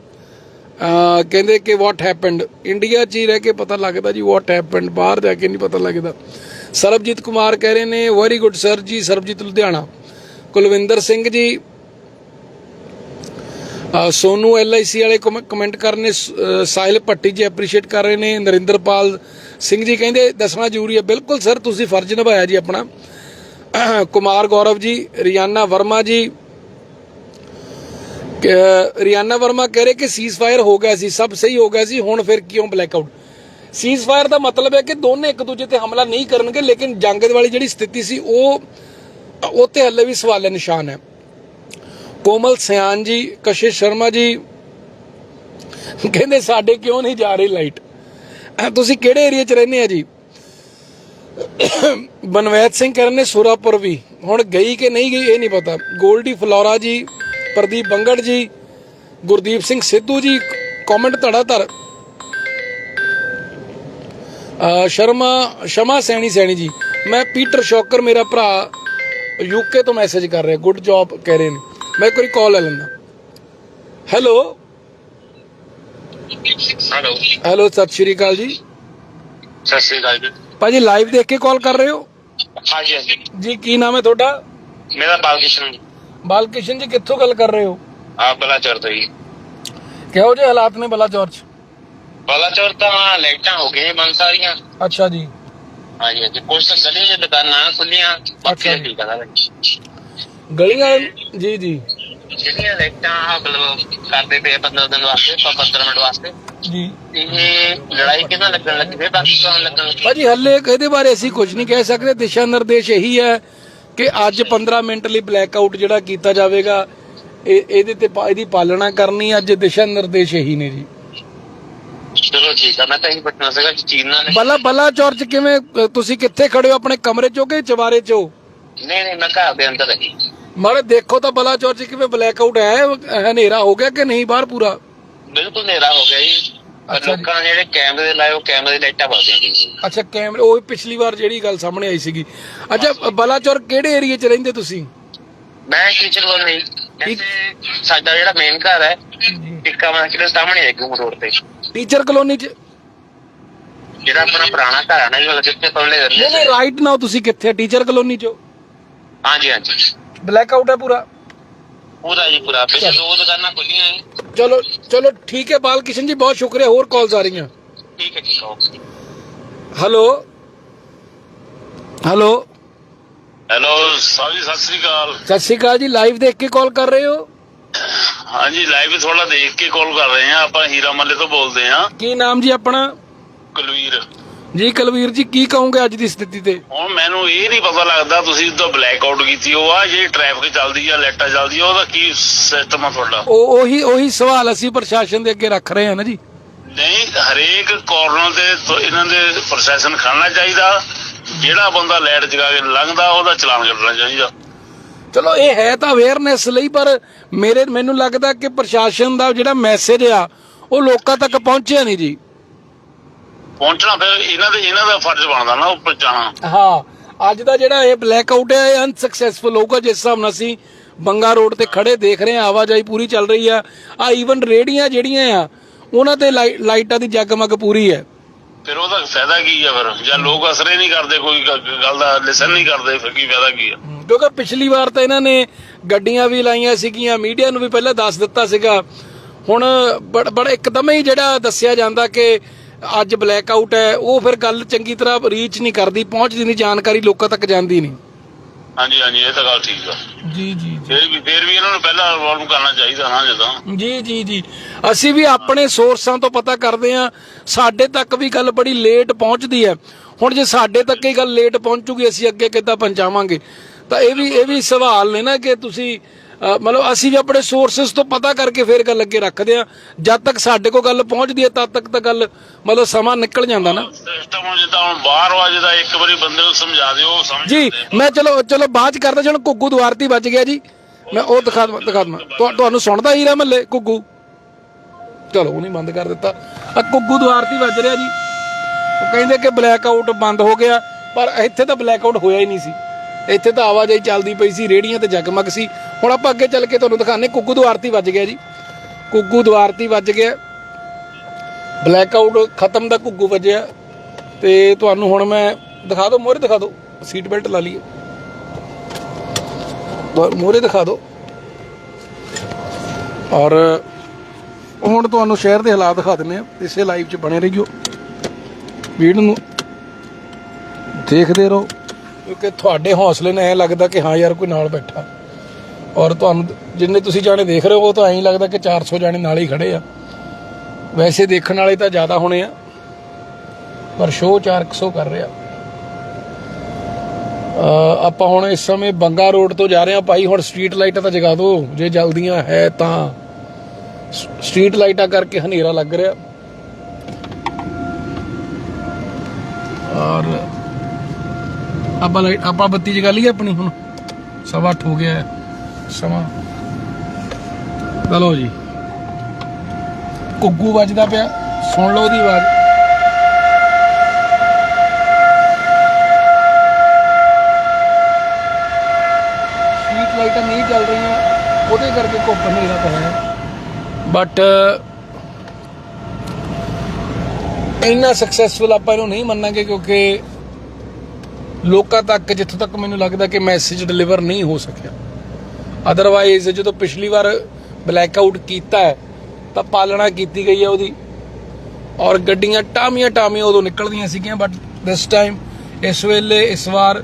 ਕਹਿੰਦੇ ਕਿ ਵਾਟ ਹੈਪਨਡ ਇੰਡੀਆ 'ਚ ਹੀ ਰਹਿ ਕੇ ਪਤਾ ਲੱਗਦਾ ਜੀ ਵਾਟ ਹੈਪਨਡ ਬਾਹਰ ਜਾ ਕੇ ਨਹੀਂ ਪਤਾ ਲੱਗਦਾ। ਸਰਬਜੀਤ ਕੁਮਾਰ ਕਹਿ ਰਹੇ ਨੇ ਵੈਰੀ ਗੁੱਡ ਸਰ ਜੀ, ਸਰਬਜੀਤ ਲੁਧਿਆਣਾ। ਕੁਲਵਿੰਦਰ ਸਿੰਘ ਜੀ ਸੋਨੂ ਐਲਆਈਸੀ ਵਾਲੇ ਕਮ- ਕਮੈਂਟ ਕਰਨੇ ਨੇ ਸਾਹਿਲ ਭੱਟੀ ਜੀ ਐਪਰੀਸ਼ੀਏਟ ਕਰ ਰਹੇ ਨੇ, ਨਰਿੰਦਰਪਾਲ ਸਿੰਘ ਜੀ ਕਹਿੰਦੇ, ਦੱਸਣਾ ਜ਼ਰੂਰੀ ਹੈ, ਬਿਲਕੁਲ ਸਰ ਤੁਸੀਂ ਫਰਜ਼ ਨਿਭਾਇਆ ਜੀ ਆਪਣਾ। ਕੁਮਾਰ ਗੌਰਵ ਜੀ ਰਿਆਨਾ ਵਰਮਾ ਜੀ, ਕਿ- ਰਿਆਨਾ ਵਰਮਾ ਕਹਿ ਰਹੇ ਕਿ ਸੀਜ਼ਫਾਇਰ ਹੋ ਗਿਆ ਸੀ, ਸਭ ਸਹੀ ਹੋ ਗਿਆ ਸੀ, ਹੁਣ ਫਿਰ ਕਿਉਂ ਬਲੈਕਆਊਟ ਸੀਜ਼ਫਾਇਰ ਦਾ ਮਤਲਬ ਹੈ ਕਿ ਦੋਨੇ ਇੱਕ ਦੂਜੇ ਤੇ ਹਮਲਾ ਨਹੀਂ ਕਰਨਗੇ, ਲੇਕਿਨ ਜੰਗ ਵਾਲੀ ਜਿਹੜੀ ਸਥਿਤੀ ਸੀ, ਉਹ ਉਹ ਤੇ ਹੱਲੇ ਵੀ ਸਵਾਲੇ ਨਿਸ਼ਾਨ ਹੈ। ਕੋਮਲ ਸਿਆਨ ਜੀ ਕਸ਼ਿਸ਼ ਸ਼ਰਮਾ ਜੀ ਕਹਿੰਦੇ ਸਾਡੇ ਕਿਉਂ ਨਹੀਂ ਜਾ ਰਹੀ ਲਾਈਟ? ਤੁਸੀਂ ਕਿਹੜੇ ਏਰੀਆ 'ਚ ਰਹਿੰਦੇ ਆ ਜੀ? ਬਨਵੈਤ ਸਿੰਘ ਕਰਨ ਨੇ ਸੁਰਾਪੁਰ ਵੀ। ਹੁਣ ਗਈ ਕਿ ਨਹੀਂ ਗਈ ਇਹ ਨਹੀਂ ਪਤਾ। ਗੋਲਡੀ ਫਲੋਰਾ ਜੀ ਪ੍ਰਦੀਪ ਬੰਗੜ ਜੀ ਗੁਰਦੀਪ ਸਿੰਘ ਸਿੱਧੂ ਜੀ ਕਮੈਂਟ ਧੜਾ ਧਰ। ਅ, ਸ਼ਰਮਾ ਸ਼ਮਾ ਸੈਣੀ ਸੈਣੀ ਜੀ। ਮੈਂ ਪੀਟਰ ਸ਼ੌਕਰ ਮੇਰਾ ਭਰਾ ਯੂਕੇ ਤੋਂ ਮੈਸੇਜ ਕਰ ਰਿਹਾ ਗੁੱਡ ਜੌਬ ਕਹਿ ਰਹੇ ਨੇ। ਮੈਂ ਇੱਕ ਵਾਰੀ ਕਾਲ ਲੈ ਲੈਂਦਾ ਹੈਲੋ ਹੈਲੋ ਹੈਲੋ ਸਤਿ ਸ਼੍ਰੀ ਅਕਾਲ ਜੀ ਸਤਿ ਸ੍ਰੀ ਅਕਾਲ ਜੀ ਭਾਜੀ ਲਾਈਵ ਦੇਖ ਕੇ ਕਾਲ ਕਰ ਰਹੇ ਹੋ ਹਾਂਜੀ ਹਾਂਜੀ ਜੀ ਕੀ ਨਾਮ ਹੈ ਤੁਹਾਡਾ? ਮੇਰਾ ਬਾਲਕਿਸ਼ਨ ਜੀ ਬਾਲਕਿਸ਼ਨ ਜੀ ਕਿੱਥੋਂ ਗੱਲ ਕਰ ਰਹੇ ਹੋ? ਆ ਬਲਾਚੌਰ ਤੋਂ ਜੀ ਕਿਹੋ ਜਿਹੇ ਹਾਲਾਤ ਨੇ ਬਲਾਚੌਰ ਚ? ਬਲਾਚੌਰ ਤਾਂ ਲਾਈਟਾਂ ਹੋ ਗਈਆਂ ਬੰਦ ਸਾਰੀਆਂ ਅੱਛਾ ਜੀ। ਹਾਂਜੀ ਹਾਂਜੀ ਕੁਛ ਤਾਂ ਗਲੀ 'ਚ ਦੁਕਾਨਾਂ ਖੁੱਲੀਆਂ ਬਾਕੀ ਅੱਛਾ ਤਾਂ ਠੀਕ ਆ ਸਾਰਾ ਗਲੀਆਂ ਜੀ ਜੀ। ਜਿਹੜੀਆਂ ਲਾਈਟਾਂ ਮਤਲਬ ਕਰਦੇ ਪਏ ਆ 15 ਦਿਨ ਵਾਸਤੇ 15 ਮਿੰਟ ਵਾਸਤੇ। ਜੀ। ਇਹ ਲੜਾਈ ਕਿਹਨਾਂ ਲੱਗਣ ਲੱਗੀ? ਫੇ ਬਾਕੀ ਕੌਣ ਲੱਗਣ ਲੱਗੀ? ਭਾਜੀ ਹੱਲੇ ਇਹਦੇ ਬਾਰੇ ਅਸੀਂ ਕੁਝ ਨਹੀਂ ਕਹਿ ਸਕਦੇ। ਦਿਸ਼ਾ ਨਿਰਦੇਸ਼ ਇਹੀ ਹੈ ਕਿ ਅੱਜ 15 ਮਿੰਟ ਲਈ ਬਲੈਕ ਆਊਟ ਜਿਹੜਾ ਕੀਤਾ ਜਾਵੇਗਾ ਇਹ ਇਹਦੇ ਤੇ ਇਹਦੀ ਪਾਲਣਾ ਕਰਨੀ ਅੱਜ ਦਿਸ਼ਾ ਨਿਰਦੇਸ਼ ਇਹੀ ਨੇ ਜੀ। ਚਲੋ ਠੀਕ ਆ ਮੈਂ ਤਾਂ ਇਹੀ ਪੁੱਛਣਾ ਸੀਗਾ ਕਿ ਚੀਨਾ ਨੇ ਬਲਾ ਬਲਾ ਚੌਰਚ ਕਿਵੇਂ ਤੁਸੀਂ ਕਿੱਥੇ ਖੜੇ ਹੋ? ਆਪਣੇ ਕਮਰੇ ਚੋਂ ਕਿ ਚਵਾਰੇ ਚੋਂ ਨਹੀਂ ਨਹੀਂ ਮੈਂ ਘਰ ਦੇ ਅੰਦਰ ਰਹੀ ਮਾੜੇ ਦੇਖੋ ਤਾਂ ਬਲਾ ਚੌਰਚ ਕਿਵੇਂ ਬਲੈਕ ਆਊਟ ਹੈ ਹਨੇਰਾ ਹੋ ਗਿਆ ਕਿ ਨਹੀਂ ਬਾਹਰ ਪੂਰਾ? ਬਿਲਕੁਲ ਹਨੇਰਾ ਹੋ ਗਿਆ ਜੀ। ਪਰ ਅੱਛਾ ਜੀ। ਲੋਕਾਂ ਨੇ ਜਿਹੜੇ ਕੈਮਰੇ ਲਾਏ ਉਹ ਕੈਮਰੇ ਦੀ ਲਾਈਟਾਂ ਬਲਦੀਆਂ ਜੀ। ਅੱਛਾ ਕੈਮਰੇ ਉਹ ਪਿਛਲੀ ਵਾਰ ਜਿਹੜੀ ਗੱਲ ਸਾਹਮਣੇ ਆਈ ਸੀਗੀ। ਅੱਛਾ ਬਲਾਚੌਰ ਕਿਹੜੇ ਏਰੀਆ 'ਚ ਰਹਿੰਦੇ ਤੁਸੀਂ? ਮੈਂ ਟੀਚਰ ਕੋਲ ਨਹੀਂ ਵੈਸੇ ਸਾਡਾ ਜਿਹੜਾ ਮੇਨ ਘਰ ਹੈ ਟਿੱਕਾ ਮਾਰਕੀਟ ਦੇ ਸਾਹਮਣੇ ਹੈ ਗੁੰਮ ਰੋਡ ਤੇ। ਟੀਚਰ ਕਲੋਨੀ 'ਚ? ਜਿਹੜਾ ਆਪਣਾ ਪੁਰਾਣਾ ਘਰ ਹੈ ਨਾ ਜੀ ਜਿੱਥੇ ਪਹਿਲੇ ਰਹਿੰਦੇ ਨਹੀਂ ਸੀ। ਰਾਈਟ ਨਾਓ ਤੁਸੀਂ ਕਿੱਥੇ ਟੀਚਰ ਕਲੋਨੀ 'ਚ? ਹਾਂਜੀ ਹਾਂਜੀ। ਬਲੈਕ ਆਊਟ ਹੈ ਪੂਰਾ? ਪੂਰਾ ਜੀ ਪੂਰਾ। ਪਿੱਛੇ ਦੋ ਦੁਕਾਨਾਂ ਖੁੱਲੀਆਂ ਹੈ ਚਲੋ ਚਲੋ ਠੀਕ ਹੈ ਬਾਲ ਕਿਸ਼ਨ ਜੀ ਬਹੁਤ ਸ਼ੁਕਰੀਆ ਹੋਰ ਕਾਲਸ ਆ ਰਹੀਆਂ। ਠੀਕ ਹੈ ਹੈ ਓਕੇ ਹੈਲੋ ਹੈਲੋ ਹੈਲੋ ਸਾਹਿਬ ਜੀ ਸਤਿ ਸ੍ਰੀ ਅਕਾਲ। ਸਤਿ ਸ਼੍ਰੀ ਅਕਾਲ ਜੀ ਲਾਈਵ ਦੇਖ ਕੇ ਕਾਲ ਕਰ ਰਹੇ ਹੋ? ਹਾਂਜੀ ਲਾਈਵ ਥੋੜਾ ਦੇਖ ਕੇ ਕਾਲ ਕਰ ਰਹੇ ਆ ਆਪਾਂ ਹੀਰਾ ਮੱਲੇ ਤੋਂ ਬੋਲਦੇ ਆ ਕੀ ਨਾਮ ਜੀ ਆਪਣਾ? ਕੁਲਵੀਰ। ਜੀ ਕੁਲਵੀਰ ਜੀ ਕੀ ਕਹੋਗੇ ਅੱਜ ਦੀ ਸਥਿਤੀ ਤੇ? ਹੁਣ ਮੈਨੂੰ ਇਹ ਨਹੀਂ ਪਤਾ ਲੱਗਦਾ ਤੁਸੀਂ ਉਦੋਂ ਬਲੈਕ ਆਊਟ ਕੀਤੀ ਉਹ ਆ ਜਿਹੜੀ ਟ੍ਰੈਫਿਕ ਚੱਲਦੀ ਆ ਲਾਈਟਾਂ ਚੱਲਦੀ ਆ ਉਹਦਾ ਕੀ ਸਿਸਟਮ ਆ ਤੁਹਾਡਾ? ਉਹ ਉਹੀ ਉਹੀ ਸਵਾਲ ਅਸੀਂ ਪ੍ਰਸ਼ਾਸਨ ਦੇ ਅੱਗੇ ਰੱਖ ਰਹੇ ਹਾਂ ਨਾ ਜੀ। ਨਹੀਂ ਹਰੇਕ ਕਾਰਨਰ ਤੇ ਤੋਂ ਇਹਨਾਂ ਦੇ ਪ੍ਰੋਸੈਸਨ ਖੜਨਾ ਚਾਹੀਦਾ। ਜਿਹੜਾ ਬੰਦਾ ਲਾਈਟ ਜਗਾ ਕੇ ਲੰਘਦਾ ਉਹਦਾ ਚਲਾਨ ਕੱਟਣਾ ਚਾਹੀਦਾ। ਚਲੋ ਇਹ ਹੈ ਤਾਂ ਅਵੇਅਰਨੈਸ ਲਈ ਪਰ ਮੇਰੇ ਮੈਨੂੰ ਲੱਗਦਾ ਕਿ ਪ੍ਰਸ਼ਾਸਨ ਦਾ ਜਿਹੜਾ ਮੈਸੇਜ ਆ ਉਹ ਲੋਕਾਂ ਤੱਕ ਪਹੁੰਚਿਆ ਨਹੀਂ ਜੀ। ਪਹੁੰਚਣਾ ਫਿਰ ਇਹਨਾਂ ਦੇ ਇਹਨਾਂ ਦਾ ਫਰਜ਼ ਬਣਦਾ ਨਾ ਉਹ ਪਹੁੰਚਾਉਣਾ ਹਾਂ ਅੱਜ ਦਾ ਜਿਹੜਾ ਇਹ ਬਲੈਕ ਆਊਟ ਹੈ ਇਹ ਅਨਸਕਸੈਸਫੁਲ ਹੋਊਗਾ ਜਿਸ ਹਿਸਾਬ ਨਾਲ ਅਸੀਂ ਬੰਗਾ ਰੋਡ ਤੇ ਖੜੇ ਦੇਖ ਰਹੇ ਹਾਂ ਆਵਾਜਾਈ ਪੂਰੀ ਚੱਲ ਰਹੀ ਆ। ਆ ਈਵਨ ਰੇੜੀਆਂ ਜਿਹੜੀਆਂ ਆ ਉਹਨਾਂ ਤੇ ਲਾਈ- ਲਾਈਟਾਂ ਦੀ ਜਗਮਗ ਪੂਰੀ ਹੈ। ਫਿਰ ਉਹਦਾ ਫਾਇਦਾ ਕੀ ਆ ਫਿਰ? ਜਾਂ ਲੋਕ ਅਸਰ ਨਹੀਂ ਕਰਦੇ ਕੋਈ ਗੱਲ ਦਾ ਲਿਸਨ ਨਹੀਂ ਕਰਦੇ ਫਿਰ ਕੀ ਫਾਇਦਾ ਕੀ ਆ? ਕਿਉਂਕਿ ਪਿਛਲੀ ਵਾਰ ਤਾਂ ਇਹਨਾਂ ਨੇ ਗੱਡੀਆਂ ਵੀ ਲਾਈਆਂ ਸੀਗੀਆਂ ਮੀਡੀਆ ਨੂੰ ਵੀ ਪਹਿਲਾਂ ਦੱਸ ਦਿੱਤਾ ਸੀਗਾ। ਹੁਣ ਬੜ ਇੱਕਦਮ ਹੀ ਜਿਹੜਾ ਦੱਸਿਆ ਜਾਂਦਾ ਕਿ ਅੱਜ ਬਲੈਕ ਆਊਟ ਹੈ ਉਹ ਫਿਰ ਗੱਲ ਚੰਗੀ ਤਰ੍ਹਾਂ ਰੀਚ ਨਹੀਂ ਕਰਦੀ ਪਹੁੰਚਦੀ ਨਹੀਂ ਜਾਣਕਾਰੀ ਲੋਕਾਂ ਤੱਕ ਜਾਂਦੀ ਨਹੀਂ। ਹਾਂਜੀ ਹਾਂਜੀ ਇਹ ਤਾਂ ਗੱਲ ਠੀਕ ਆ। ਜੀ ਜੀ ਫਿਰ ਵੀ ਫਿਰ ਵੀ ਇਹਨਾਂ ਨੂੰ ਪਹਿਲਾਂ ਇਨਵੋਲਵ ਕਰਨਾ ਚਾਹੀਦਾ ਨਾ ਜਦੋਂ। ਜੀ ਜੀ ਜੀ। ਅਸੀਂ ਵੀ ਆਪਣੇ ਸੋਰਸਾਂ ਤੋਂ ਪਤਾ ਕਰਦੇ ਹਾਂ ਸਾਡੇ ਤੱਕ ਵੀ ਗੱਲ ਬੜੀ ਲੇਟ ਪਹੁੰਚਦੀ ਹੈ। ਹੁਣ ਜੇ ਸਾਡੇ ਤੱਕ ਹੀ ਗੱਲ ਲੇਟ ਪਹੁੰਚੂਗੀ ਅਸੀਂ ਅੱਗੇ ਕਿੱਦਾਂ ਪਹੁੰਚਾਵਾਂਗੇ? ਤਾਂ ਇਹ ਵੀ ਇਹ ਵੀ ਸਵਾਲ ਨੇ ਨਾ ਕਿ ਤੁਸੀਂ ਮਤਲਬ ਅਸੀਂ ਵੀ ਆਪਣੇ ਸੋਰਸਸ ਤੋਂ ਪਤਾ ਕਰਕੇ ਫੇਰ ਗੱਲ ਅੱਗੇ ਰੱਖਦੇ ਹਾਂ। ਜਦ ਤੱਕ ਸਾਡੇ ਕੋਲ ਗੱਲ ਪਹੁੰਚਦੀ ਹੈ ਤਦ ਤੱਕ ਤਾਂ ਗੱਲ ਮਤਲਬ ਸਮਾਂ ਨਿਕਲ ਜਾਂਦਾ ਨਾ। ਸਿਸਟਮ ਜਿੱਦਾਂ ਹੁਣ ਬਾਹਰ ਵਾ ਜਿਹਦਾ ਇੱਕ ਵਾਰੀ ਬੰਦੇ ਨੂੰ ਸਮਝਾ ਦਿਓ ਉਹ ਸਮਝ ਜੀ ਮੈਂ ਚਲੋ ਚਲੋ ਬਾਅਦ ਚ ਕਰਦਾ ਹੁਣ ਕੁੱਗੂ ਦੁਆਰਤੀ ਵੱਜ ਗਿਆ ਜੀ। ਮੈਂ ਉਹ ਦਿਖਾ ਦਿਖਾ ਦਵਾਂ। ਤੁਹਾ- ਤੁਹਾਨੂੰ ਸੁਣਦਾ ਹੀਰਾ ਮੱਲੇ ਕੁੱਗੂ ਚਲੋ ਉਹ ਨਹੀਂ ਬੰਦ ਕਰ ਦਿੱਤਾ। ਆ ਕੁੱਗੂ ਦੁਆਰਤੀ ਵੱਜ ਰਿਹਾ ਜੀ। ਉਹ ਕਹਿੰਦੇ ਕਿ ਬਲੈਕ ਆਊਟ ਬੰਦ ਹੋ ਗਿਆ ਪਰ ਇੱਥੇ ਤਾਂ ਬਲੈਕ ਆਊਟ ਹੋਇਆ ਹੀ ਨਹੀਂ ਸੀ। ਇੱਥੇ ਤਾਂ ਆਵਾਜਾਈ ਚੱਲਦੀ ਪਈ ਸੀ ਰੇੜੀਆਂ ਤੇ ਜਗਮਗ ਸੀ। ਹੁਣ ਆਪਾਂ ਅੱਗੇ ਚੱਲ ਕੇ ਤੁਹਾਨੂੰ ਦਿਖਾਣੇ ਕੁੱਗੂ ਦੁਆਰਤੀ ਵੱਜ ਗਿਆ ਜੀ। ਕੁੱਗੂ ਦੁਆਰਤੀ ਵੱਜ ਗਿਆ। ਬਲੈਕ ਆਊਟ ਖਤਮ ਦਾ ਕੁੱਗੂ ਵੱਜਿਆ। ਤੇ ਤੁਹਾਨੂੰ ਹੁਣ ਮੈਂ ਦਿਖਾ ਦਿਓ, ਮੋਹਰੇ ਦਿਖਾ ਦਿਓ ਸੀਟ ਬੈਲਟ ਲਾ ਲਈਏ। ਮੋਹਰੇ ਦਿਖਾ ਦਿਓ। ਔਰ ਹੁਣ ਤੁਹਾਨੂੰ ਸ਼ਹਿਰ ਦੇ ਹਾਲਾਤ ਦਿਖਾ ਦਿੰਨੇ ਆ ਇਸੇ ਲਾਈਵ 'ਚ ਬਣੇ ਰਹੀਓ। ਵੀਡੀਓ ਨੂੰ ਦੇਖਦੇ ਰਹੋ। ਕਿਉਂਕਿ ਤੁਹਾਡੇ ਹੌਸਲੇ ਨਾਲ ਐ ਲੱਗਦਾ ਕਿ ਹਾਂ ਯਾਰ ਕੋਈ ਨਾਲ ਬੈਠਾ। ਔਰ ਤੁਹਾਨੂੰ ਜਿੰਨੇ ਤੁਸੀਂ ਜਾਣੇ ਦੇਖ ਰਹੇ ਹੋ, ਉਹ ਤਾਂ ਐਂ ਲੱਗਦਾ ਕਿ 400 ਜਾਣੇ ਨਾਲ ਹੀ ਖੜੇ ਆ। ਵੈਸੇ ਦੇਖਣ ਵਾਲੇ ਤਾਂ ਜ਼ਿਆਦਾ ਹੋਣੇ ਆ, ਪਰ ਸ਼ੋਅ 400 ਕਰ ਰਿਹਾ ਆਪਾਂ ਹੁਣ ਇਸ ਸਮੇਂ ਬੰਗਾ ਰੋਡ ਤੋਂ ਜਾ ਰਹੇ ਹਾਂ। ਭਾਈ, ਹੁਣ ਸਟਰੀਟ ਲਾਈਟਾਂ ਤਾਂ ਜਗਾ ਦਿਓ, ਜੇ ਜਲਦੀਆਂ ਹੈ ਤਾਂ। ਸਟਰੀਟ ਲਾਈਟਾਂ ਕਰਕੇ ਹਨੇਰਾ ਲੱਗ ਰਿਹਾ। ਔਰ ਆਪਾਂ ਲਾਈਟ ਆਪਾਂ ਬੱਤੀ ਜਗਾ ਲਈ ਆਪਣੀ ਹੁਣ। ਸਵਾ ਅੱਠ ਹੋ ਗਿਆ ਹੈ। ਸਮਾਂ। ਚਲੋ ਜੀ। ਕੁੱਗੂ ਵੱਜਦਾ ਪਿਆ। ਸੁਣ ਲਓ ਉਹਦੀ ਆਵਾਜ਼। ਸਟਰੀਟ ਲਾਈਟਾਂ ਨਹੀਂ ਚੱਲ ਰਹੀਆਂ। ਉਹਦੇ ਕਰਕੇ ਘੁੱਪ ਹਨੇਰਾ ਤਾਂ ਹੈ ਬਟ ਇੰਨਾ ਸਕਸੈਸਫੁਲ ਆਪਾਂ ਇਹਨੂੰ ਨਹੀਂ ਮੰਨਾਂਗੇ ਕਿਉਂਕਿ ਲੋਕਾਂ ਤੱਕ, ਜਿੱਥੋਂ ਤੱਕ ਮੈਨੂੰ ਲੱਗਦਾ ਕਿ ਮੈਸੇਜ ਡਿਲੀਵਰ ਨਹੀਂ ਹੋ ਸਕਿਆ। ਅਦਰਵਾਈਜ਼ ਜਦੋਂ ਪਿਛਲੀ ਵਾਰ ਬਲੈਕ ਆਊਟ ਕੀਤਾ ਹੈ, ਤਾਂ ਪਾਲਣਾ ਕੀਤੀ ਗਈ ਹੈ ਉਹਦੀ। ਔਰ ਗੱਡੀਆਂ ਟਾਮੀਆਂ ਟਾਮੀਆਂ ਉਦੋਂ ਨਿਕਲਦੀਆਂ ਸੀਗੀਆਂ ਬਟ ਦਿਸ ਟਾਈਮ ਇਸ ਵੇਲੇ, ਇਸ ਵਾਰ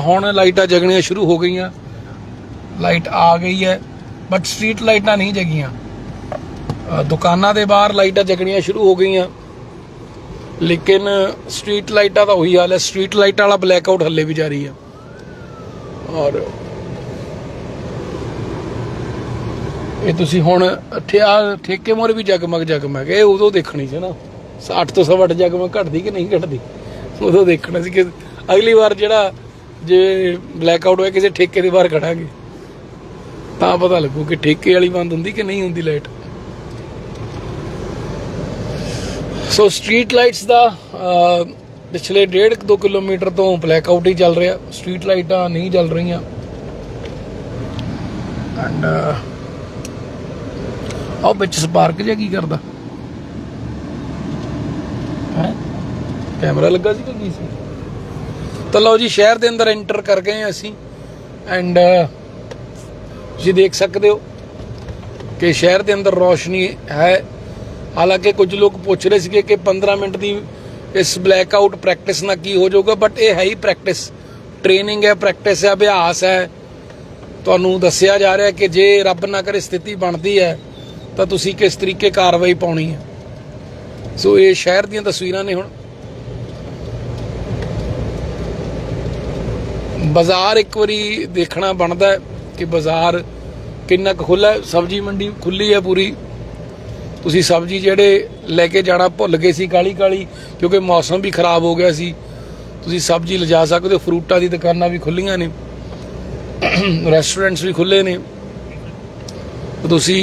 ਹੁਣ ਲਾਈਟਾਂ ਜਗਣੀਆਂ ਸ਼ੁਰੂ ਹੋ ਗਈਆਂ। ਲਾਈਟ ਆ ਗਈ ਹੈ ਬਟ ਸਟਰੀਟ ਲਾਈਟਾਂ ਨਹੀਂ ਜਗੀਆਂ। ਦੁਕਾਨਾਂ ਦੇ ਬਾਹਰ ਲਾਈਟਾਂ ਜਗਣੀਆਂ ਸ਼ੁਰੂ ਹੋ ਗਈਆਂ। ਲੇਕਿਨ ਸਟਰੀਟ ਲਾਈਟਾਂ ਦਾ ਉਹੀ ਹਾਲ ਹੈ, ਸਟਰੀਟ ਲਾਈਟ ਵਾਲਾ ਬਲੈਕ ਆਊਟ ਹੱਲੇ ਵੀ ਜਾਰੀ ਆ। ਔਰ ਇਹ ਤੁਸੀਂ ਹੁਣ ਇੱਥੇ ਠੇਕੇ ਮੋਰ ਵੀ ਜਗਮਗ ਜਗਮਗ ਇਹ ਉਦੋਂ ਦੇਖਣੀ ਸੀ ਨਾ। 60 ਤੋਂ 60 ਜਗਮਗ ਘਟਦੀ ਕਿ ਨਹੀਂ ਘਟਦੀ? ਉਦੋਂ ਦੇਖਣਾ ਸੀ ਕਿ ਅਗਲੀ ਵਾਰ ਜਿਹੜਾ ਜੇ ਬਲੈਕ ਆਊਟ ਹੋਇਆ, ਕਿਸੇ ਠੇਕੇ ਦੇ ਬਾਹਰ ਖੜਾਂਗੇ। ਤਾਂ ਪਤਾ ਲੱਗੂ ਕਿ ਠੇਕੇ ਵਾਲੀ ਬੰਦ ਹੁੰਦੀ ਕਿ ਨਹੀਂ ਹੁੰਦੀ ਲਾਈਟ ਸੋ ਸਟਰੀਟ ਲਾਈਟਸ ਦਾ ਪਿਛਲੇ 1.5 2 ਕਿਲੋਮੀਟਰ ਤੋਂ ਬਲੈਕ ਆਊਟ ਹੀ ਚੱਲ ਰਿਹਾ। ਸਟਰੀਟ ਲਾਈਟਾਂ ਨਹੀਂ ਚੱਲ ਰਹੀਆਂ। ਐਂਡ ਆਹ ਵਿੱਚ ਸਪਾਰਕ ਜਿਹਾ ਕੀ ਕਰਦਾ? ਹੈ? ਕੈਮਰਾ ਲੱਗਾ ਸੀ ਕਿ ਕੀ ਸੀ? ਤਾਂ ਲਓ ਜੀ, ਸ਼ਹਿਰ ਦੇ ਅੰਦਰ ਐਂਟਰ ਕਰ ਗਏ ਹਾਂ ਅਸੀਂ। ਐਂਡ ਤੁਸੀਂ ਦੇਖ ਸਕਦੇ ਹੋ ਕਿ ਸ਼ਹਿਰ ਦੇ ਅੰਦਰ ਰੋਸ਼ਨੀ ਹੈ। ਹਾਲਾਂਕਿ ਕੁਝ ਲੋਕ ਪੁੱਛ ਰਹੇ ਸੀਗੇ ਕਿ 15 ਮਿੰਟ ਦੀ ਇਸ ਬਲੈਕ ਆਊਟ ਪ੍ਰੈਕਟਿਸ ਨਾਲ ਕੀ ਹੋ ਜਾਊਗਾ ਬਟ ਇਹ ਹੈ ਹੀ ਪ੍ਰੈਕਟਿਸ ਟ੍ਰੇਨਿੰਗ ਹੈ ਪ੍ਰੈਕਟਿਸ ਹੈ, ਅਭਿਆਸ ਹੈ। ਤੁਹਾਨੂੰ ਦੱਸਿਆ ਜਾ ਰਿਹਾ ਕਿ ਜੇ ਰੱਬ ਨਾ ਕਰੇ ਸਥਿਤੀ ਬਣਦੀ ਹੈ, ਤਾਂ ਤੁਸੀਂ ਕਿਸ ਤਰੀਕੇ ਕਾਰਵਾਈ ਪਾਉਣੀ ਹੈ? ਸੋ ਇਹ ਸ਼ਹਿਰ ਦੀਆਂ ਤਸਵੀਰਾਂ ਨੇ ਹੁਣ। ਬਾਜ਼ਾਰ ਇੱਕ ਵਾਰੀ ਦੇਖਣਾ ਬਣਦਾ ਕਿ ਬਾਜ਼ਾਰ ਕਿੰਨਾ ਕੁ ਖੁੱਲਾ ਸਬਜ਼ੀ ਮੰਡੀ ਖੁੱਲੀ ਹੈ ਪੂਰੀ। ਤੁਸੀਂ ਸਬਜ਼ੀ ਜਿਹੜੇ ਲੈ ਕੇ ਜਾਣਾ ਭੁੱਲ ਗਏ ਸੀ ਕਾਲੀ ਕਾਲੀ ਕਿਉਂਕਿ ਮੌਸਮ ਵੀ ਖਰਾਬ ਹੋ ਗਿਆ ਸੀ। ਤੁਸੀਂ ਸਬਜ਼ੀ ਲਿਜਾ ਸਕਦੇ ਹੋ, ਫਰੂਟਾਂ ਦੀ ਦੁਕਾਨਾਂ ਵੀ ਖੁੱਲੀਆਂ ਨੇ, ਰੈਸਟੋਰੈਂਟਸ ਵੀ ਖੁੱਲੇ ਨੇ। ਤੁਸੀਂ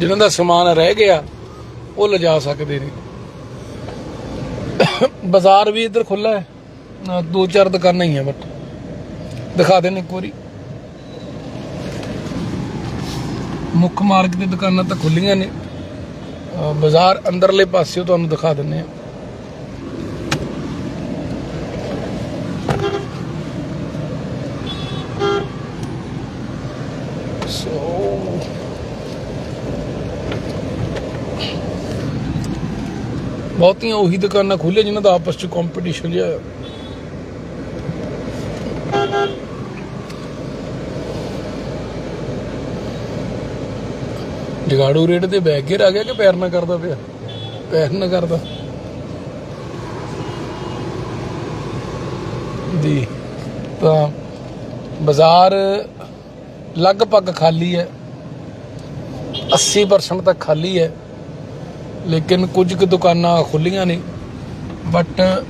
ਜਿਨ੍ਹਾਂ ਦਾ ਸਮਾਨ ਰਹਿ ਗਿਆ, ਉਹ ਲਿਜਾ ਸਕਦੇ ਨੇ। ਬਾਜ਼ਾਰ ਵੀ ਇੱਧਰ ਖੁੱਲਾ ਹੈ ਦੋ ਚਾਰ ਦੁਕਾਨਾਂ ਹੀ ਆ ਬਟ, ਦਿਖਾ ਦੇਣ ਇੱਕ ਵਾਰੀ। ਮੁੱਖ ਮਾਰਗ ਤੇ ਦੁਕਾਨਾਂ ਤਾਂ ਖੁੱਲੀਆਂ ਨੇ। ਬਾਜ਼ਾਰ ਅੰਦਰਲੇ ਪਾਸਿਓ ਤੁਹਾਨੂੰ ਦਿਖਾ ਦਿੰਨੇ ਆ ਬਹੁਤੀਆਂ ਉਹੀ ਦੁਕਾਨਾਂ ਖੁੱਲੇ ਜਿਨ੍ਹਾਂ ਦਾ ਆਪਸ ਚ ਕੰਪੀਟੀਸ਼ਨ ਜਿਹਾ ਜਗਾੜੂ ਰੇਟ ਤੇ ਬੈਗ ਘੇਰ ਆ ਗਿਆ ਕਿ ਪੈਰ ਨਾ ਕਰਦਾ ਪਿਆ? ਪੈਰ ਨਾ ਕਰਦਾ। ਜੀ। ਤਾਂ ਬਾਜ਼ਾਰ ਲਗਭਗ ਖਾਲੀ ਹੈ। 80% ਤੱਕ ਖਾਲੀ ਹੈ। ਲੇਕਿਨ ਕੁਝ ਕੁ ਦੁਕਾਨਾਂ ਖੁੱਲੀਆਂ ਨੇ। ਬਟ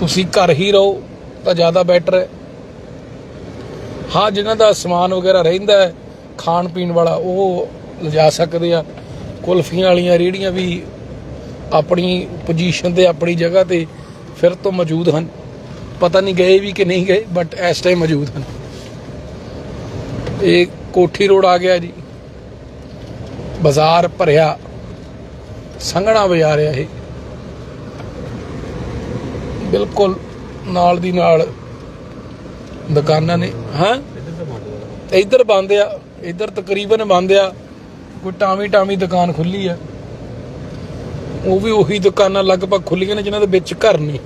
ਤੁਸੀਂ ਘਰ ਹੀ ਰਹੋ ਤਾਂ ਜ਼ਿਆਦਾ ਬੈਟਰ ਹੈ। ਹਾਂ, ਜਿਨ੍ਹਾਂ ਦਾ ਸਮਾਨ ਵਗੈਰਾ ਰਹਿੰਦਾ ਹੈ ਖਾਣ ਪੀਣ ਵਾਲਾ ਉਹ ਲਿਜਾ ਸਕਦੇ ਆ। ਕੁਲਫੀਆਂ ਵਾਲੀਆਂ ਰੇੜੀਆਂ ਵੀ ਆਪਣੀ ਪੋਜੀਸ਼ਨ ਤੇ, ਆਪਣੀ ਜਗ੍ਹਾ ਤੇ ਫਿਰ ਤੋਂ ਮੌਜੂਦ ਹਨ। ਪਤਾ ਨਹੀਂ ਗਏ ਵੀ ਕਿ ਨਹੀਂ ਗਏ ਬਟ ਇਸ ਟਾਈਮ ਮੌਜੂਦ ਹਨ। ਇਹ ਕੋਠੀ ਰੋਡ ਆ ਗਿਆ ਜੀ। ਬਾਜ਼ਾਰ ਭਰਿਆ, ਸੰਘਣਾ ਬਾਜ਼ਾਰ ਆ ਇਹ। ਬਿਲਕੁਲ ਨਾਲ ਦੀ ਨਾਲ ਦੁਕਾਨਾਂ ਨੇ, ਹਾਂ? ਇੱਧਰ ਬੰਦ ਆ। ਇੱਧਰ ਤਕਰੀਬਨ ਬੰਦ ਆ, ਕੋਈ ਟਾਵੀ ਟਾਵੀ ਦੁਕਾਨ ਖੁੱਲੀ ਆ। ਉਹ ਵੀ ਉਹੀ ਦੁਕਾਨਾਂ ਲਗਭਗ ਖੁੱਲੀਆਂ ਨੇ, ਜਿਨ੍ਹਾਂ ਦੇ ਵਿੱਚ ਘਰ ਨਹੀਂ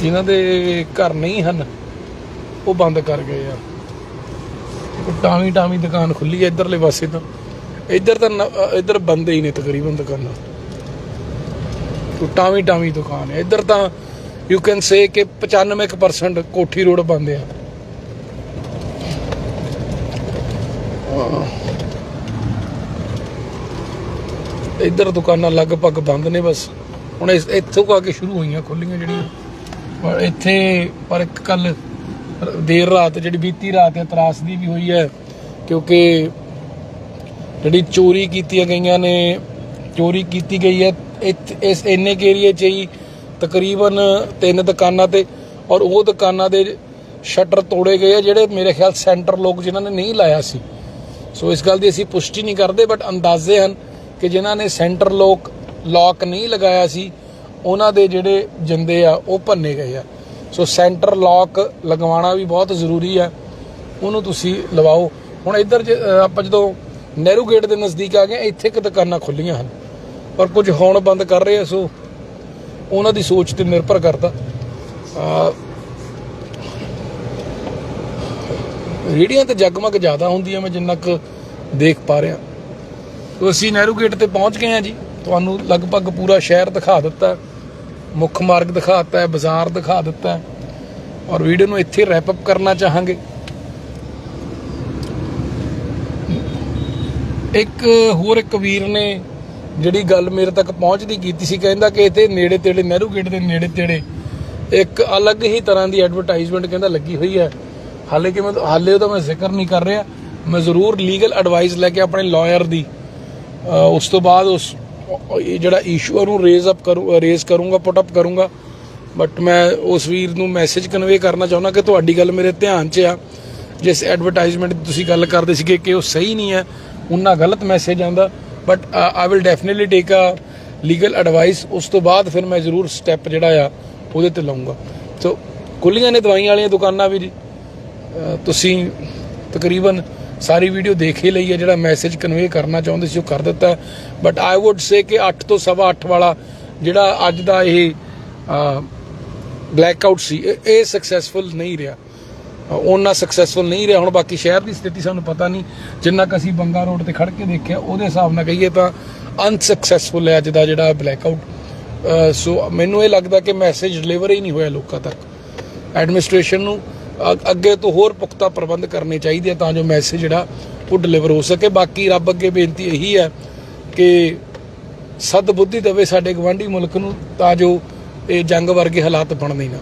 ਜਿਨ੍ਹਾਂ ਦੇ ਘਰ ਨਹੀਂ ਹਨ, ਉਹ ਬੰਦ ਕਰ ਗਏ ਆ। ਕੋਈ ਟਾਵੀ ਦੁਕਾਨ ਖੁੱਲੀ ਆ ਇੱਧਰਲੇ ਪਾਸੇ ਤਾਂ। ਇੱਧਰ ਤਾਂ ਇੱਧਰ ਬੰਦ ਹੀ ਨੇ ਤਕਰੀਬਨ ਦੁਕਾਨਾਂ। ਕੋਈ ਟਾਵੀ ਟਾਵੀ ਦੁਕਾਨ ਹੈ ਇੱਧਰ ਤਾਂ ਯੂ ਕੈਨ ਸੇ ਕਿ 95% ਕੋਠੀ ਰੋਡ ਬੰਦ ਆ। ਇੱਧਰ ਦੁਕਾਨਾਂ ਲਗਭਗ ਬੰਦ ਨੇ ਬਸ। ਹੁਣ ਇਸ- ਇੱਥੋਂ ਆ ਕੇ ਸ਼ੁਰੂ ਹੋਈਆਂ ਖੁੱਲੀਆਂ ਜਿਹੜੀਆਂ। ਪਰ ਇੱਥੇ ਪਰ ਇੱਕ ਕੱਲ ਦੇਰ ਰਾਤ ਜਿਹੜੀ ਬੀਤੀ ਰਾਤ ਹੈ ਤਰਾਸਦੀ ਵੀ ਹੋਈ ਹੈ। ਕਿਉਂਕਿ ਜਿਹੜੀ ਚੋਰੀ ਕੀਤੀਆਂ ਗਈਆਂ ਨੇ, ਚੋਰੀ ਕੀਤੀ ਗਈ ਹੈ। ਇੱਥ- ਇਸ ਇੰਨੇ ਕੇ ਏਰੀਏ 'ਚ ਹੀ ਤਕਰੀਬਨ ਤਿੰਨ ਦੁਕਾਨਾਂ ਤੇ ਔਰ ਉਹ ਦੁਕਾਨਾਂ ਦੇ ਸ਼ਟਰ ਤੋੜੇ ਗਏ ਆ, ਜਿਹੜੇ ਮੇਰੇ ਖਿਆਲ ਸੈਂਟਰ ਲੋਕ ਜਿਨ੍ਹਾਂ ਨੇ ਨਹੀਂ ਲਾਇਆ ਸੀ। ਸੋ ਇਸ ਗੱਲ ਦੀ ਅਸੀਂ ਪੁਸ਼ਟੀ ਨਹੀਂ ਕਰਦੇ ਬਟ ਅੰਦਾਜ਼ੇ ਹਨ ਕਿ ਜਿਨ੍ਹਾਂ ਨੇ ਸੈਂਟਰ ਲੋਕ ਲੌਕ ਨਹੀਂ ਲਗਾਇਆ ਸੀ ਉਹਨਾਂ ਦੇ ਜਿਹੜੇ ਜਿੰਦੇ ਆ ਉਹ ਭੰਨੇ ਗਏ ਆ। ਸੋ ਸੈਂਟਰ ਲੌਕ ਲਗਵਾਉਣਾ ਵੀ ਬਹੁਤ ਜ਼ਰੂਰੀ ਆ। ਉਹਨੂੰ ਤੁਸੀਂ ਲਵਾਓ। ਹੁਣ ਇੱਧਰ ਜੇ, ਆਪਾਂ ਜਦੋਂ ਨਹਿਰੂ ਗੇਟ ਦੇ ਨਜ਼ਦੀਕ ਆ ਗਏ ਇੱਥੇ ਕਿ ਦੁਕਾਨਾਂ ਖੁੱਲੀਆਂ ਹਨ। ਪਰ ਕੁਝ ਹੁਣ ਬੰਦ ਕਰ ਰਹੇ ਆ ਸੋ ਉਹਨਾਂ ਦੀ ਸੋਚ ਤੇ ਨਿਰਭਰ ਕਰਦਾ। ਰੇੜੀਆਂ ਤੇ ਜਗਮਗ ਜ਼ਿਆਦਾ ਹੁੰਦੀਆਂ ਮੈਂ ਜਿੰਨਾ ਕੁ ਦੇਖ ਪਾ ਰਿਹਾ। ਤੋ ਅਸੀਂ ਨਹਿਰੂ ਗੇਟ ਤੇ ਪਹੁੰਚ ਗਏ ਹਾਂ ਜੀ। ਤੁਹਾਨੂੰ ਲਗਭਗ ਪੂਰਾ ਸ਼ਹਿਰ ਦਿਖਾ ਦਿੱਤਾ ਮੁੱਖ ਮਾਰਗ ਦਿਖਾ ਦਿੱਤਾ ਹੈ, ਬਾਜ਼ਾਰ ਦਿਖਾ ਦਿੱਤਾ ਹੈ। ਔਰ ਵੀਡੀਓ ਨੂੰ ਇੱਥੇ ਰੈਪ ਅਪ ਕਰਨਾ ਚਾਹਾਂਗੇ। ਇੱਕ ਹੋਰ ਇੱਕ ਵੀਰ ਨੇ ਜਿਹੜੀ ਗੱਲ ਮੇਰੇ ਤੱਕ ਪਹੁੰਚਦੀ ਕੀਤੀ ਸੀ, ਕਹਿੰਦਾ ਕਿ ਇੱਥੇ ਨੇੜੇ ਤੇੜੇ, ਨਹਿਰੂ ਗੇਟ ਦੇ ਨੇੜੇ ਤੇੜੇ ਇੱਕ ਅਲੱਗ ਹੀ ਤਰ੍ਹਾਂ ਦੀ ਐਡਵਰਟਾਈਜ਼ਮੈਂਟ ਕਹਿੰਦਾ ਲੱਗੀ ਹੋਈ ਹੈ। ਹਾਲੇ ਕਿ ਮੈਂ ਹਾਲੇ ਉਹਦਾ ਮੈਂ ਜ਼ਿਕਰ ਨਹੀਂ ਕਰ ਰਿਹਾ। ਮੈਂ ਜ਼ਰੂਰ ਲੀਗਲ ਐਡਵਾਈਸ ਲੈ ਕੇ ਆਪਣੇ ਲਾਇਰ ਦੀ ਉਸ ਤੋਂ ਬਾਅਦ ਉਸ ਇਹ ਜਿਹੜਾ ਇਸ਼ੂ ਨੂੰ ਰੇਜ਼ ਅਪ ਕਰੂ ਰੇਜ਼ ਕਰੂੰਗਾ ਪੁੱਟ ਅਪ ਕਰੂੰਗਾ। ਬਟ ਮੈਂ ਉਸ ਵੀਰ ਨੂੰ ਮੈਸੇਜ ਕਨਵੇ ਕਰਨਾ ਚਾਹੁੰਦਾ ਕਿ ਤੁਹਾਡੀ ਗੱਲ ਮੇਰੇ ਧਿਆਨ 'ਚ ਆ। ਜਿਸ ਐਡਵਰਟਾਈਜ਼ਮੈਂਟ ਦੀ ਤੁਸੀਂ ਗੱਲ ਕਰਦੇ ਸੀਗੇ ਕਿ ਉਹ ਸਹੀ ਨਹੀਂ ਹੈ, ਉਹਨਾਂ ਗਲਤ ਮੈਸੇਜ ਆਂਦਾ but I will definitely take a legal advice ਉਸ ਤੋਂ ਬਾਅਦ ਫਿਰ ਮੈਂ ਜ਼ਰੂਰ ਸਟੈਪ ਜਿਹੜਾ ਆ, ਉਹਦੇ ਤੇ ਲਵਾਂਗਾ ਸੋ ਖੁੱਲੀਆਂ ਨੇ ਦਵਾਈਆਂ ਵਾਲੀਆਂ ਦੁਕਾਨਾਂ ਵੀ ਜੀ। ਤੁਸੀਂ ਤਕਰੀਬਨ ਸਾਰੀ ਵੀਡੀਓ ਦੇਖ ਹੀ ਲਈ ਹੈ ਜਿਹੜਾ ਮੈਸੇਜ ਕਨਵੇ ਕਰਨਾ ਚਾਹੁੰਦੇ ਸੀ, ਉਹ ਕਰ ਦਿੱਤਾ। ਬਟ ਆਈ ਊਡ ਸੇ ਕਿ 8 ਤੋਂ ਸਵਾ 8 ਵਾਲਾ ਜਿਹੜਾ ਅੱਜ ਦਾ ਇਹ ਬਲੈਕ ਆਊਟ ਸੀ, ਇਹ- ਇਹ ਸਕਸੈਸਫੁਲ ਨਹੀਂ ਰਿਹਾ। ਅਹ ਉਹਨਾਂ ਸਕਸੈਸਫੁਲ ਨਹੀਂ ਰਿਹਾ। ਹੁਣ ਬਾਕੀ ਸ਼ਹਿਰ ਦੀ ਸਥਿਤੀ ਸਾਨੂੰ ਪਤਾ ਨਹੀਂ। ਜਿੰਨਾ ਕੁ ਅਸੀਂ ਬੰਗਾ ਰੋਡ ਤੇ ਖੜ ਕੇ ਦੇਖਿਆ, ਉਹਦੇ ਹਿਸਾਬ ਨਾਲ ਕਹੀਏ ਤਾਂ ਅਨਸਕਸੈਸਫੁਲ ਹੈ ਅੱਜ ਦਾ ਜਿਹੜਾ ਬਲੈਕ ਆਊਟ ਸੋ ਮੈਨੂੰ ਇਹ ਲੱਗਦਾ ਕਿ ਮੈਸੇਜ ਡਿਲੀਵਰ ਹੀ ਨਹੀਂ ਹੋਇਆ ਲੋਕਾਂ ਤੱਕ। ਐਡਮਿਨਿਸਟ੍ਰੇਸ਼ਨ ਨੂੰ ਅੱਗੇ ਤੋਂ ਹੋਰ ਪੁਖਤਾ ਪ੍ਰਬੰਧ ਕਰਨੇ ਚਾਹੀਦੇ ਆ ਤਾਂ ਜੋ ਮੈਸੇਜ ਜਿਹੜਾ ਉਹ ਡਿਲੀਵਰ ਹੋ ਸਕੇ। ਬਾਕੀ ਰੱਬ ਅੱਗੇ ਬੇਨਤੀ ਇਹੀ ਹੈ ਕਿ ਸਦ ਬੁੱਧੀ ਦੇਵੇ ਸਾਡੇ ਗਵਾਂਢੀ ਮੁਲਕ ਨੂੰ ਤਾਂ ਜੋ ਇਹ ਜੰਗ ਵਰਗੇ ਹਾਲਾਤ ਬਣਨ ਨਾ।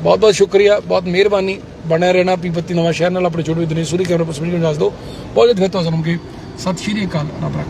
ਬਹੁਤ ਬਹੁਤ ਸ਼ੁਕਰੀਆ, ਬਹੁਤ ਮਿਹਰਬਾਨੀ। ਬਣਿਆ ਰਹਿਣਾ ਪੀਪਤੀ ਨਵਾਂ ਸ਼ਹਿਰ ਨਾਲ। ਆਪਣੇ ਛੋਟੇ ਦਿਨੇ ਸੂਰੀ, ਕੈਮਰਾ ਪਰਸਨ ਨੂੰ ਦੱਸ ਦਿਓ। ਬਹੁਤ ਬਹੁਤ ਧੰਨਵਾਦ ਤੁਹਾਨੂੰ। ਕਿ ਸਤਿ ਸ਼੍ਰੀ ਅਕਾਲ, ਰੱਬ ਰੱਖਾ।